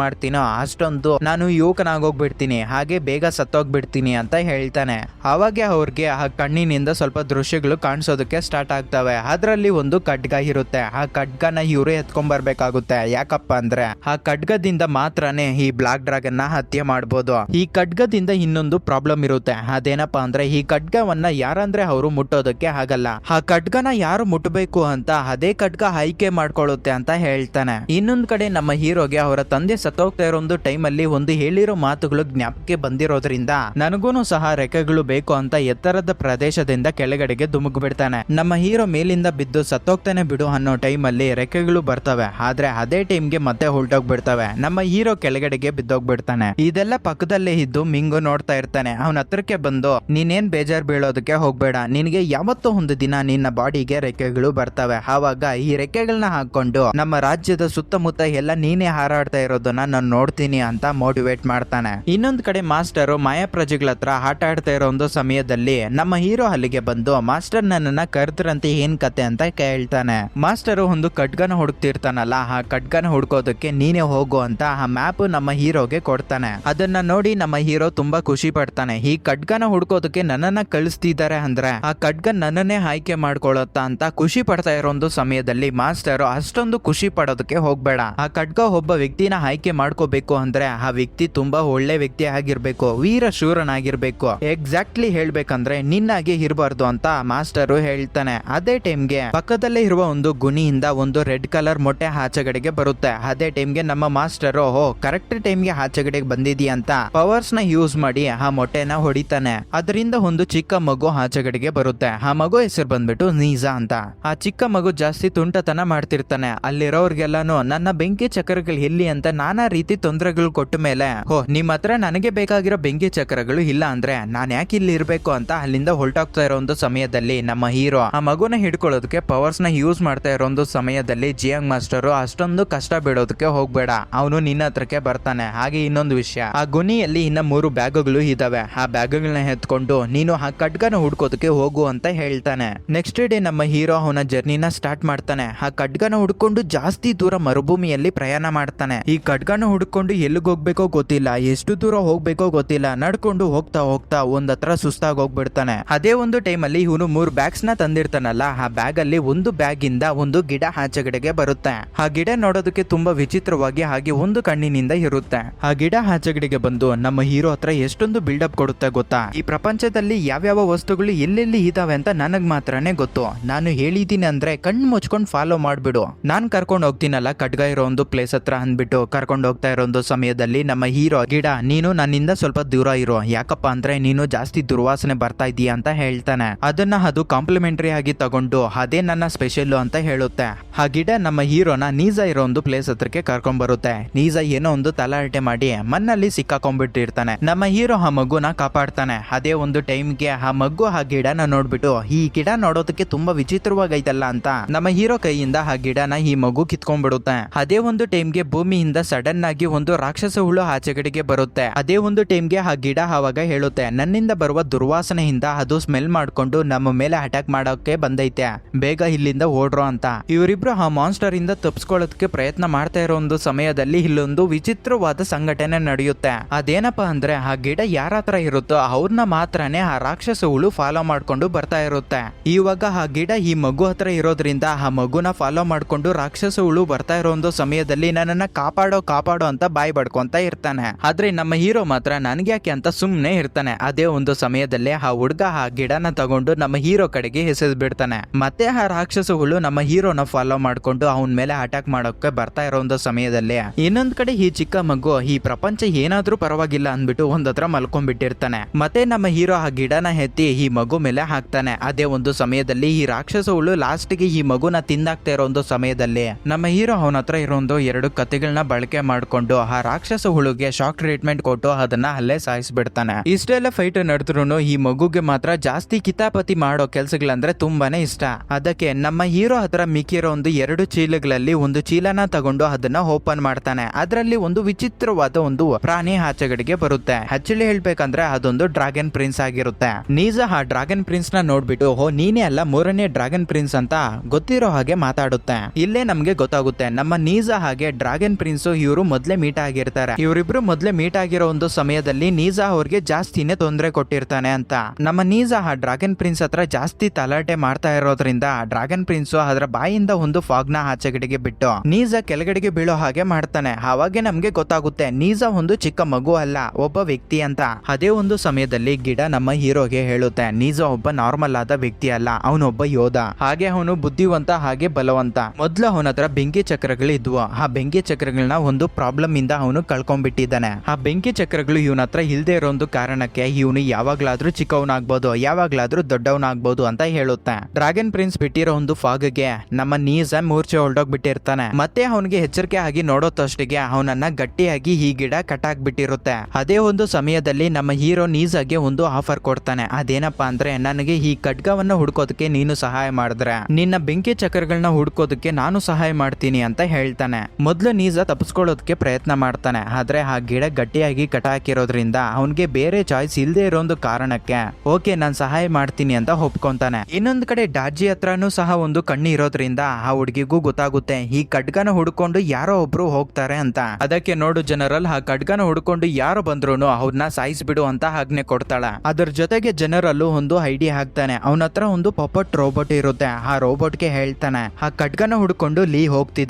ಮಾಡ್ತೀನೋ ಅಷ್ಟೊಂದು ನಾನು ಯುವಕನಾಗೋಗ್ಬಿಡ್ತೀನಿ, ಹಾಗೆ ಬೇಗ ಸತ್ತೋಗ್ಬಿಡ್ತೀನಿ ಅಂತ ಹೇಳ್ತಾನೆ. ಅವಾಗೆ ಅವ್ರಿಗೆ ಆ ಕಣ್ಣಿನಿಂದ ಸ್ವಲ್ಪ ದೃಶ್ಯಗಳು ಕಾಣಿಸೋದಕ್ಕೆ ಸ್ಟಾರ್ಟ್ ಆಗ್ತವೆ. ಅದರಲ್ಲಿ ಒಂದು ಖಡ್ಗ ಇರುತ್ತೆ. ಆ ಖಡ್ಗನ ಇವರು ಎತ್ಕೊಂಡ್ಬರ್ಬೇಕಾಗುತ್ತೆ ಯಾಕಪ್ಪ ಅಂದ್ರೆ ಆ ಖಡ್ಗದಿಂದ ಮಾತ್ರನೇ ಈ ಬ್ಲಾಕ್ ಡ್ರಾಗನ್ನ ಹತ್ಯೆ ಮಾಡ್ಬೋದು. ಈ ಖಡ್ಗದಿಂದ ಇನ್ನೊಂದು ಪ್ರಾಬ್ಲಮ್ ಇರುತ್ತೆ. ಅದೇನಪ್ಪ ಅಂದ್ರೆ ಈ ಖಡ್ಗವನ್ನ ಯಾರಂದ್ರೆ ಅವರು ಮುಟ್ಟೋದಕ್ಕೆ ಆಗಲ್ಲ. ಆ ಖಡ್ಗನ ಯಾರು ಮುಟ್ಟಬೇಕು ಅಂತ ಅದೇ ಖಡ್ಗ ಆಯ್ಕೆ ಮಾಡ್ಕೊಳ್ಳುತ್ತೆ ಅಂತ ಹೇಳ್ತಾನೆ. ಇನ್ನೊಂದ್ ಕಡೆ ನಮ್ಮ ಹೀರೋಗೆ ಅವರ ತಂದೆ ಸತ್ತೋಗ್ತಾ ಇರೋ ಒಂದು ಟೈಮ್ ಅಲ್ಲಿ ಒಂದು ಹೇಳಿರೋ ಮಾತುಗಳು ಜ್ಞಾಪಕ್ಕೆ ಬಂದಿರೋದ್ರಿಂದ ನನಗೂನು ಸಹ ರೆಕ್ಕೆಗಳು ಬೇಕು ಅಂತ ಎತ್ತರದ ಪ್ರದೇಶದಿಂದ ಕೆಳಗಡೆಗೆ ಧುಮುಕ್ ಬಿಡ್ತಾನೆ ನಮ್ಮ ಹೀರೋ ಮೇಲಿಂದ ಬಿದ್ದು ಸತ್ತೋಗ್ತಾನೆ ಬಿಡು ಅನ್ನೋ ಟೈಮ್ ಅಲ್ಲಿ ರೆಕ್ಕೆಗಳು ಬರ್ತವೆ. ಆದ್ರೆ ಅದೇ ಟೈಮ್ಗೆ ಮತ್ತೆ ಹೊಲ್ಟೋಗ್ಬಿಡ್ತವೆ ನಮ್ಮ ಹೀರೋ ಕೆಳಗಡೆಗೆ ಬಿದ್ದೋಗ್ಬಿಡ್ತಾನೆ. ಇದೆಲ್ಲ ಪಕ್ಕದಲ್ಲೇ ಇದ್ದು ಮಿಂಗು ನೋಡ್ತಾ ಇರ್ತಾನೆ. ಅವನ ಹತ್ರಕ್ಕೆ ಬಂದು, ನೀನೇನ್ ಬೇಜಾರ್ ಬೀಳೋದಕ್ಕೆ ಹೋಗ್ಬೇಡ. ನಿನಗೆ ಯಾವತ್ತೋ ಒಂದು ದಿನ ನಿನ್ನ ಬಾಡಿಗೆ ರೆಕ್ಕೆಗಳು ಬರ್ತವೆ. ಆವಾಗ ಈ ರೆಕ್ಕೆಗಳನ್ನ ಹಾಕೊಂಡು ನಮ್ಮ ರಾಜ್ಯದ ಸುತ್ತಮುತ್ತ ಎಲ್ಲ ನೀನೇ ಹಾರಾಡ್ತಾ ಇರೋದನ್ನ ನಾನು ನೋಡ್ತೀನಿ ಅಂತ ಮೋಟಿವೇಟ್ ಮಾಡ್ತಾನೆ. ಇನ್ನೊಂದ್ ಕಡೆ ಮಾಸ್ಟರ್ ಮಾಯಾ ಪ್ರಜೆಗಳ ಹತ್ರ ಆಟ ಆಡ್ತಾ ಇರೋ ಒಂದು ಸಮಯದಲ್ಲಿ ನಮ್ಮ ಹೀರೋ ಅಲ್ಲಿಗೆ ಬಂದು, ಮಾಸ್ಟರ್ ನನ್ನನ್ನ ಕರೆದ್ರಂತೆ ಏನ್ ಕತೆ ಅಂತ ಕೇಳ್ತಾನೆ. ಮಾಸ್ಟರ್ ಒಂದು ಖಡ್ಗನ ಹುಡುಕ್ತಿರ್ತಾನಲ್ಲ, ಆ ಖಡ್ಗನ ಹುಡ್ಕೋದಕ್ಕೆ ನೀನೇ ಹೋಗು ಅಂತ ಆ ಮ್ಯಾಪ್ ನಮ್ಮ ಹೀರೋಗೆ ಕೊಡ್ತಾನೆ. ಅದನ್ನ ನೋಡಿ ನಮ್ಮ ಹೀರೋ ತುಂಬಾ ಖುಷಿ ಪಡ್ತಾನೆ. ಈ ಖಡ್ಗನ ಹುಡ್ಕೋದಕ್ಕೆ ನನ್ನನ್ನ ಕಳಿಸ್ತಿದ್ದಾರೆ ಅಂದ್ರೆ, ಆ ಖಡ್ಗ ನನ್ನನ್ನೇ ಆಯ್ಕೆ ಮಾಡ್ಕೊಳತ್ತ ಅಂತ ಖುಷಿ ಪಡ್ತಾ ಇರೋ ಒಂದು ಸಮಯದಲ್ಲಿ ಮಾಸ್ಟರ್ ಅಷ್ಟೊಂದು ಖುಷಿ ಪಡೋದಕ್ಕೆ ಹೋಗ್ಬೇಡ. ಆ ಖಡ್ಗ ಒಬ್ಬ ವ್ಯಕ್ತಿನ ಆಯ್ಕೆ ಮಾಡ್ಕೋಬೇಕು ಅಂದ್ರೆ ಆ ವ್ಯಕ್ತಿ ತುಂಬಾ ಒಳ್ಳೆ ವ್ಯಕ್ತಿ ಆಗಿರ್ಬೇಕು, ವೀರ ಶೂರನಾಗಿರ್ಬೇಕು. ಎಕ್ಸಾಕ್ಟ್ಲಿ ಹೇಳ್ಬೇಕಂದ್ರೆ ನಿನ್ನಾಗೆ ಇರಬಾರ್ದು ಅಂತ ಮಾಸ್ಟರ್ ಹೇಳ್ತಾನೆ. ಅದೇ ಟೈಮ್ಗೆ ಪಕ್ಕದಲ್ಲೇ ಇರುವ ಒಂದು ಗುಣಿಯಿಂದ ಒಂದು ರೆಡ್ ಕಲರ್ ಮೊಟ್ಟೆ ಆಚೆಗಡೆಗೆ ಬರುತ್ತೆ. ಅದೇ ಟೈಮ್ಗೆ ನಮ್ಮ ಮಾಸ್ಟರ್ ಓ ಕರೆಕ್ಟ್ ಟೈಮ್ಗೆ ಆಚೆಗಡೆಗೆ ಬಂದಿದೀಯ ಅಂತ ಪವರ್ಸ್ನ ಯೂಸ್ ಮಾಡಿ ಆ ಮೊಟ್ಟೆನ ಹೊಡಿತಾನೆ. ಅದರಿಂದ ಒಂದು ಚಿಕ್ಕ ಮಗು ಆಚೆಗಡೆಗೆ ಬರುತ್ತೆ. ಆ ಮಗು ಹೆಸರು ಬಂದ್ಬಿಟ್ಟು ನೀಜಾ ಅಂತ. ಆ ಚಿಕ್ಕ ಮಗು ಜಾಸ್ತಿ ತುಂಟತನ ಮಾಡ್ತಿರ್ತಾನೆ. ಅಲ್ಲಿರೋರ್ಗೆಲ್ಲಾನು ನನ್ನ ಬೆಂಕಿ ಚಕ್ರಗಳು ಎಲ್ಲಿ ಅಂತ ನಾನಾ ರೀತಿ ತೊಂದರೆಗಳು ಕೊಟ್ಟ ಮೇಲೆ, ಹೋ, ನಿಮ್ಮ ಹತ್ರ ನನಗೆ ಬೇಕಾಗಿರೋ ಬೆಂಕಿ ಚಕ್ರಗಳು ಇಲ್ಲ ಅಂದ್ರೆ ನಾನ್ ಯಾಕೆ ಇಲ್ಲಿ ಇರ್ಬೇಕು ಅಂತ ಅಲ್ಲಿಂದ ಹೊಲ್ಟಾಗ್ತಾ ಇರೋ ಒಂದು ಸಮಯದಲ್ಲಿ ನಮ್ಮ ಹೀರೋ, ಆ ಮಗುನ ಹಿಡ್ಕೊಳ್ಳೋದಕ್ಕೆ ಪವರ್ಸ್ನ ಯೂಸ್ ಮಾಡ್ತಾ ಇರೋ ಒಂದು ಸಮಯದಲ್ಲಿ ಜಿಯಾಂಗ್ ಮಾಸ್ಟರ್ ಅಷ್ಟೊಂದು ಕಷ್ಟ ಬಿಡೋದಕ್ಕೆ ಹೋಗ್ಬೇಡ. ಅವನು ನಿನ್ನ ಹತ್ರಕ್ಕೆ ಬರ್ತಾನೆ. ಹಾಗೆ ಇನ್ನೊಂದು ವಿಷಯ. ಆ ಗುನಿಯಲ್ಲಿ ಇನ್ನ ಮೂರು ಬ್ಯಾಗ್ಗಳು ಇದಾವೆ. ಆ ಬ್ಯಾಗ್ಗಳನ್ನ ಎತ್ಕೊಂಡು ನೀನು ಆ ಖಡ್ಗನ ಹುಡ್ಕೋದಕ್ಕೆ ಹೋಗು ಅಂತ ಹೇಳ್ತಾನೆ. ನೆಕ್ಸ್ಟ್ ಡೇ ನಮ್ಮ ಹೀರೋ ಅವನ ಜರ್ನಿನ ಸ್ಟಾರ್ಟ್ ಮಾಡ್ತಾನೆ. ಆ ಖಡ್ಗನ ಹುಡ್ಕೊಂಡು ಜಾಸ್ತಿ ದೂರ ಮರುಭೂಮಿಯಲ್ಲಿ ಪ್ರಯಾಣ ಮಾಡ್ತಾನೆ. ಈ ಖಡ್ಗನ ಹುಡ್ಕೊಂಡು ಎಲ್ಲಿಗೆ ಹೋಗ್ಬೇಕೋ ಗೊತ್ತಿಲ್ಲ. ಎಷ್ಟು ದೂರ ಹೋಗ್ಬೇಕೋ ಗೊತ್ತಿಲ್ಲ. ನಡ್ಕೊಂಡು ಹೋಗ್ತಾ ಹೋಗ್ತಾ ಒಂದ್ ಹತ್ರ ಸುಸ್ತಾಗಿ ಹೋಗ್ಬಿಡ್ತಾನೆ. ಅದೇ ಒಂದು ಟೈಮ್ ಅಲ್ಲಿ ಇವನು ಮೂರ್ ಬ್ಯಾಗ್ಸ್ನ ತಂದಿರ್ತಾನಲ್ಲ, ಆ ಬ್ಯಾಗ್ ಅಲ್ಲಿ ಒಂದು ಬ್ಯಾಗ್ ಇಂದ ಒಂದು ಗಿಡ ಆಚೆಗಡೆಗೆ ಬರುತ್ತೆ. ಆ ಗಿಡ ನೋಡೋದಕ್ಕೆ ತುಂಬಾ ವಿಚಿತ್ರವಾಗಿ ಹಾಗೆ ಒಂದು ಕಣ್ಣಿನಿಂದ ಇರುತ್ತೆ. ಆ ಗಿಡ ಆಚೆಗಡೆಗೆ ಬಂದು ನಮ್ಮ ಹೀರೋ ಹತ್ರ ಎಷ್ಟೊಂದು ಬಿಲ್ಡಪ್ ಕೊಡುತ್ತೆ ಗೊತ್ತಾ? ಈ ಪ್ರಪಂಚದಲ್ಲಿ ಯಾವ್ಯಾವ ವಸ್ತುಗಳು ಎಲ್ಲೆಲ್ಲಿ ಇದಾವೆ ಅಂತ ನನಗ್ ಮಾತ್ರನೇ ಗೊತ್ತು. ನಾನು ಹೇಳಿದ್ದೀನಿ ಅಂದ್ರೆ ಕಣ್ಣು ಮುಚ್ಕೊಂಡು ಫಾಲೋ ಮಾಡ್ಬಿಡು. ನಾನ್ ಕರ್ಕೊಂಡು ಹೋಗ್ತೀನಲ್ಲ ಖಡ್ಗ ಇರೋ ಒಂದು ಪ್ಲೇಸ್ ಹತ್ರ ಅಂದ್ಬಿಟ್ಟು ಕರ್ಕೊಂಡು ಹೋಗ್ತಾ ಇರೋ ಒಂದು ಸಮಯದಲ್ಲಿ ನಮ್ಮ ಹೀರೋ ಗಿಡ, ನೀನು ನನ್ನಿಂದ ಸ್ವಲ್ಪ ದೂರ ಇರೋ. ಯಾಕಪ್ಪ ಅಂದ್ರೆ ನೀನು ಜಾಸ್ತಿ ದುರ್ವಾಸನೆ ಬರ್ತಾ ಇದೀಯ ಅಂತ ಹೇಳ್ತಾನೆ. ಅದನ್ನ ಅದು ಕಾಂಪ್ಲಿಮೆಂಟರಿ ಆಗಿ ತಗೊಂಡು ಅದೇ ನನ್ನ ಸ್ಪೆಷಲ್ ಅಂತ ಹೇಳುತ್ತೆ. ಆ ಗಿಡ ನಮ್ಮ ಹೀರೋನ ನೀಜಾ ಇರೋ ಒಂದು ಪ್ಲೇಸ್ ಹತ್ರಕ್ಕೆ ಕರ್ಕೊಂಡ್ ಬರುತ್ತೆ. ನೀಜಾ ಏನೋ ಒಂದು ತಲಾಟೆ ಮಾಡಿ ಮಣ್ಣಲ್ಲಿ ಸಿಕ್ಕಾಕೊಂಡ್ಬಿಟ್ಟಿರ್ತಾನೆ. ನಮ್ಮ ಹೀರೋ ಆ ಮಗುನ ಕಾಪಾಡ್ತಾನೆ. ಅದೇ ಒಂದು ಟೈಮ್ಗೆ ಆ ಮಗು ಆ ಗಿಡನ ನೋಡ್ಬಿಟ್ಟು, ಈ ಗಿಡ ನೋಡೋದಕ್ಕೆ ತುಂಬಾ ವಿಚಿತ್ರವಾಗೈತಲ್ಲ ಅಂತ. ನಮ್ಮ ಹೀರೋ ಕೈಯಿಂದ ಆ ಗಿಡನ ಈ ಮಗು ಕಿತ್ಕೊಂಡ್ಬಿಡುತ್ತೆ. ಅದೇ ಒಂದು ಟೈಮ್ಗೆ ಭೂಮಿಯಿಂದ ಸಡನ್ ಆಗಿ ಒಂದು ರಾಕ್ಷಸ ಹುಳು ಆಚೆಗಡೆಗೆ ಬರುತ್ತೆ. ಅದೇ ಒಂದು ಟೈಮ್ಗೆ ಆ ಗಿಡ ಆವಾಗ ಹೇಳುತ್ತೆ, ನನ್ನಿಂದ ಬರುವ ದುರ್ವಾಸನೆಯಿಂದ ಅದು ಸ್ಮೆಲ್ ಮಾಡ್ಕೊಂಡು ನಮ್ಮ ಮೇಲೆ ಅಟ್ಯಾಕ್ ಮಾಡೋಕೆ ಬಂದೈತೆ. ಬೇಗ ಇಲ್ಲಿಂದ ಓಡ್ರೋ ಅಂತ. ಇವರಿಬ್ರು ಆ ಮಾನ್ಸ್ಟರ್ ಇಂದ ತಪ್ಪಿಸ್ಕೊಳ್ಳೋದಕ್ಕೆ ಪ್ರಯತ್ನ ಮಾಡ್ತಾ ಇರೋ ಒಂದು ಸಮಯದಲ್ಲಿ ಇಲ್ಲೊಂದು ವಿಚಿತ್ರವಾದ ಸಂಘಟನೆ ನಡೆಯುತ್ತೆ. ಅದೇನಪ್ಪಾ ಅಂದ್ರೆ, ಆ ಗಿಡ ಯಾರ ಹತ್ರ ಇರುತ್ತೋ ಅವ್ರನ್ನ ಮಾತ್ರನೇ ಆ ರಾಕ್ಷಸ ಹುಳು ಫಾಲೋ ಮಾಡ್ಕೊಂಡು ಬರ್ತಾ ಇರುತ್ತೆ. ಇವಾಗ ಆ ಗಿಡ ಈ ಮಗು ಹತ್ರ ಇರೋದ್ರಿಂದ ಆ ಮಗುನ ಫಾಲೋ ಮಾಡ್ಕೊಂಡು ರಾಕ್ಷಸ ಹುಳು ಬರ್ತಾ ಇರೋ ಒಂದು ಸಮಯದಲ್ಲಿ ನನ್ನನ್ನ ಕಾಪಾಡೋ ಕಾಪಾಡೋ ಅಂತ ಬಾಯಿ ಬಡ್ಕೊಂತ ಇರ್ತಾನೆ. ಆದ್ರೆ ನಮ್ಮ ಹೀರೋ ಮಾತ್ರ ನನ್ಗೆ ಯಾಕೆ ಅಂತ ಸುಮ್ನೆ ಇರ್ತಾನೆ. ಅದೇ ಒಂದು ಸಮಯದಲ್ಲಿ ಆ ಹುಡುಗ ಆ ಗಿಡನ ತಗೊಂಡು ನಮ್ಮ ಹೀರೋ ಕಡೆಗೆ ಎಸೆದ್ ಬಿಡ್ತಾನೆ. ಮತ್ತೆ ಆ ರಾಕ್ಷಸ ಹುಳು ನಮ್ಮ ಹೀರೋನ ಫಾಲೋ ಮಾಡ್ಕೊಂಡು ಅವನ ಮೇಲೆ ಅಟ್ಯಾಕ್ ಮಾಡೋಕೆ ಬರ್ತಾ ಇರೋ ಒಂದು ಸಮಯದಲ್ಲಿ ಇನ್ನೊಂದ್ ಕಡೆ ಈ ಚಿಕ್ಕ ಮಗು ಈ ಪ್ರಪಂಚ ಏನಾದ್ರೂ ಪರವಾಗಿಲ್ಲ ಅಂದ್ಬಿಟ್ಟು ಒಂದತ್ರ ಮಲ್ಕೊಂಡ್ಬಿಟ್ಟಿರ್ತಾನೆ. ಮತ್ತೆ ನಮ್ಮ ಹೀರೋ ಆ ಗಿಡನ ಎತ್ತಿ ಈ ಮಗು ಮೇಲೆ ಹಾಕ್ತಾನೆ. ಅದೇ ಒಂದು ಸಮಯದಲ್ಲಿ ಈ ರಾಕ್ಷಸ ಹುಳು ಲಾಸ್ಟ್ಗೆ ಈ ಮಗುನ ತಿಂದಾಕ್ತಾ ಇರೋ ಒಂದು ಸಮಯದಲ್ಲಿ ನಮ್ಮ ಹೀರೋ ಅವನ ಹತ್ರ ಇರೋ ಒಂದು ಎರಡು ಕತೆಗಳನ್ನ ಬಳಕೆ ಮಾಡ್ಕೊಂಡು ಆ ರಾಕ್ಷಸ ಹುಳುಗೆ ಶಾಕ್ ಟ್ರೀಟ್ಮೆಂಟ್ ಕೊಟ್ಟು ಅದನ್ನ ಅಲ್ಲೇ ಸಾಯಿಸ್ಬಿಡ್ತಾನೆ. ಇಷ್ಟೆಲ್ಲ ಫೈಟ್ ನಡೆದ್ರು ಈ ಮಗುಗೆ ಮಾತ್ರ ಜಾಸ್ತಿ ಕಿತಾಪತಿ ಮಾಡೋ ಕೆಲಸಗಳಂದ್ರೆ ತುಂಬಾನೇ ಇಷ್ಟ. ಅದಕ್ಕೆ ನಮ್ಮ ಹೀರೋ ಹತ್ರ ಮಿಕ್ಕಿರೋ ಒಂದು ಎರಡು ಚೀಲಗಳಲ್ಲಿ ಒಂದು ಚೀಲನ ತಗೊಂಡು ಅದನ್ನ ಓಪನ್ ಮಾಡ್ತಾನೆ. ಅದರಲ್ಲಿ ಒಂದು ವಿಚಿತ್ರವಾದ ಒಂದು ಪ್ರಾಣಿ ಆಚೆಗಡೆಗೆ ಬರುತ್ತೆ. ಆಕ್ಚುಲಿ ಹೇಳ್ಬೇಕಂದ್ರೆ ಅದೊಂದು ಡ್ರಾಗನ್ ಪ್ರಿನ್ಸ್ ಆಗಿರುತ್ತೆ. ನೀಜ ಆ ಡ್ರಾಗನ್ ಪ್ರಿನ್ಸ್ನ ನೋಡ್ಬಿಟ್ಟು, ಓಹ್, ನೀನೇ ಅಲ್ಲ ಮೂರನೇ ಡ್ರಾಗನ್ ಪ್ರಿನ್ಸ್ ಅಂತ ಗೊತ್ತಿರೋ ಹಾಗೆ ಮಾತಾಡುತ್ತೆ. ಇಲ್ಲೇ ನಮ್ಗೆ ಗೊತ್ತಾಗುತ್ತೆ. ನಮ್ಮ ನೀಜಾ ಹಾಗೆ ಡ್ರಾಗನ್ ಪ್ರಿನ್ಸ್ ಇವರು ಮೊದಲೇ ಮೀಟ್ ಆಗಿರ್ತಾರೆ. ಇವರಿಬ್ರು ಮೊದಲೇ ಮೀಟ್ ಆಗಿರೋ ಒಂದು ಸಮಯದಲ್ಲಿ ನೀಜಾ ಅವ್ರಿಗೆ ಜಾಸ್ತಿನೇ ತೊಂದರೆ ಕೊಟ್ಟಿರ್ತಾನೆ ಅಂತ. ನಮ್ಮ ನೀಜಾ ಆ ಡ್ರಾಗನ್ ಪ್ರಿನ್ಸ್ ಹತ್ರ ಜಾಸ್ತಿ ತಲಾಟೆ ಮಾಡ್ತಾ ಇರೋದ್ರಿಂದ ಡ್ರಾಗನ್ ಪ್ರಿನ್ಸ್ ಅದರ ಬಾಯಿಂದ ಒಂದು ಫಾಗ್ನ ಆಚೆಗಡೆಗೆ ಬಿಟ್ಟು ನೀಜಾ ಕೆಳಗಡೆಗೆ ಬೀಳೋ ಹಾಗೆ ಮಾಡ್ತಾನೆ. ಅವಾಗೆ ನಮ್ಗೆ ಗೊತ್ತಾಗುತ್ತೆ, ನೀಜಾ ಒಂದು ಚಿಕ್ಕ ಮಗು ಅಲ್ಲ, ಒಬ್ಬ ವ್ಯಕ್ತಿ ಅಂತ. ಅದೇ ಒಂದು ಸಮಯದಲ್ಲಿ ಗಿಡ ನಮ್ಮ ಹೀರೋಗೆ ಹೇಳುತ್ತೆ, ನೀಜಾ ಒಬ್ಬ ನಾರ್ಮಲ್ ಆದ ವ್ಯಕ್ತಿ ಅಲ್ಲ, ಅವನೊಬ್ಬ ಯೋಧ. ಹಾಗೆ ಅವನು ಬುದ್ಧಿವಂತ, ಹಾಗೆ ಬಲವಂತ. ಮೊದ್ಲು ಅವನ ಹತ್ರ ಬೆಂಕಿ ಚಕ್ರಗಳು ಇದ್ವು. ಆ ಬೆಂಕಿ ಚಕ್ರಗಳನ್ನ ಒಂದು ಪ್ರಾಬ್ಲಮ್ ಇಂದ ಅವನು ಕಳ್ಕೊಂಡ್ಬಿಟ್ಟಿದ್ದಾನೆ. ಆ ಬೆಂಕಿ ಚಕ್ರಗಳು ಇವನ ಹತ್ರ ಇಲ್ದೇ ಇರೋ ಒಂದು ಕಾರಣಕ್ಕೆ ಇವನು ಯಾವಾಗ್ಲಾದ್ರೂ ಚಿಕ್ಕವನಾಗ್ಬೋದು, ಯಾವಾಗ್ಲಾದ್ರೂ ದೊಡ್ಡವನಾಗ್ಬೋದು ಅಂತ ಹೇಳುತ್ತೆ. ಡ್ರಾಗನ್ ಪ್ರಿನ್ಸ್ ಬಿಟ್ಟಿರೋ ಒಂದು ಫಾಗ್ಗೆ ನಮ್ಮ ನೀಸ ಮೂರ್ಛೆ ಹೊಲ್ಡೋಗ್ಬಿಟ್ಟಿರ್ತಾನೆ ಮತ್ತೆ ಅವನಿಗೆ ಎಚ್ಚರಿಕೆ ಆಗಿ ನೋಡೋತಷ್ಟಿಗೆ ಅವನನ್ನ ಗಟ್ಟಿಯಾಗಿ ಈ ಗಿಡ ಕಟ್ಟಾಕ್ಬಿಟ್ಟಿರುತ್ತೆ. ಅದೇ ಒಂದು ಸಮಯದಲ್ಲಿ ನಮ್ಮ ಹೀರೋ ನೀಸಾಗೆ ಒಂದು ಆಫರ್ ಕೊಡ್ತಾನೆ. ಅದೇನಪ್ಪಾ ಅಂದ್ರೆ, ನನಗೆ ಈ ಖಡ್ಗವನ್ನ ಹುಡ್ಕೋದಕ್ಕೆ ನೀನು ಸಹಾಯ ಮಾಡಿದ್ರೆ. ನಿನ್ನ ಬೆಂಕಿ ಚಕ್ರಗಳನ್ನ ಹುಡ್ಕೋದಕ್ಕೆ ನಾನು ಸಹಾಯ ಮಾಡ್ತೀನಿ ಅಂತ ಹೇಳ್ತಾನೆ. ಮೊದ್ಲು ನೀಜ ತಪ್ಪಿಸ್ಕೊಳ್ಳೋದಕ್ಕೆ ಪ್ರಯತ್ನ ಮಾಡ್ತಾನೆ. ಆದ್ರೆ ಆ ಗಿಡ ಗಟ್ಟಿಯಾಗಿ ಕಟಾಕಿರೋದ್ರಿಂದ ಅವನಿಗೆ ಬೇರೆ ಚಾಯ್ಸ್ ಇಲ್ಲದೆ ಇರೋ ಒಂದು ಕಾರಣಕ್ಕೆ. ಓಕೆ, ನಾನು ಸಹಾಯ ಮಾಡ್ತೀನಿ ಅಂತ ಒಪ್ಕೊಂತಾನೆ. ಇನ್ನೊಂದ್ ಕಡೆ ಡಾಜಿ ಹತ್ರನೂ ಸಹ ಒಂದು ಕಣ್ಣು ಇರೋದ್ರಿಂದ ಆ ಹುಡುಗಿಗೂ ಗೊತ್ತಾಗುತ್ತೆ. ಈ ಖಡ್ಗನ ಹುಡ್ಕೊಂಡು ಯಾರೋ ಒಬ್ರು ಹೋಗ್ತಾರೆ ಅಂತ. ಅದಕ್ಕೆ ನೋಡು ಜನರಲ್, ಆ ಖಡ್ಗನ ಹುಡ್ಕೊಂಡು ಯಾರು ಬಂದ್ರು ಅವ್ರನ್ನ ಸಾಯಿಸ್ಬಿಡು ಅಂತ ಆಜ್ಞೆ ಕೊಡ್ತಾಳ. ಅದ್ರ ಜೊತೆಗೆ ಜನರಲ್ಲೂ ಒಂದು ಐಡಿಯಾ ಹಾಕ್ತಾನೆ. ಅವನ ಹತ್ರ ಒಂದು ಪಪಟ್ ರೋಬೋಟ್ ಇರುತ್ತೆ. ಆ ರೋಬೋಟ್ಗೆ ಹೇಳ್ತಾನೆ, ಆ ಖಡ್ಗನ ಹುಡ್ಕೊಂಡು ಲೀ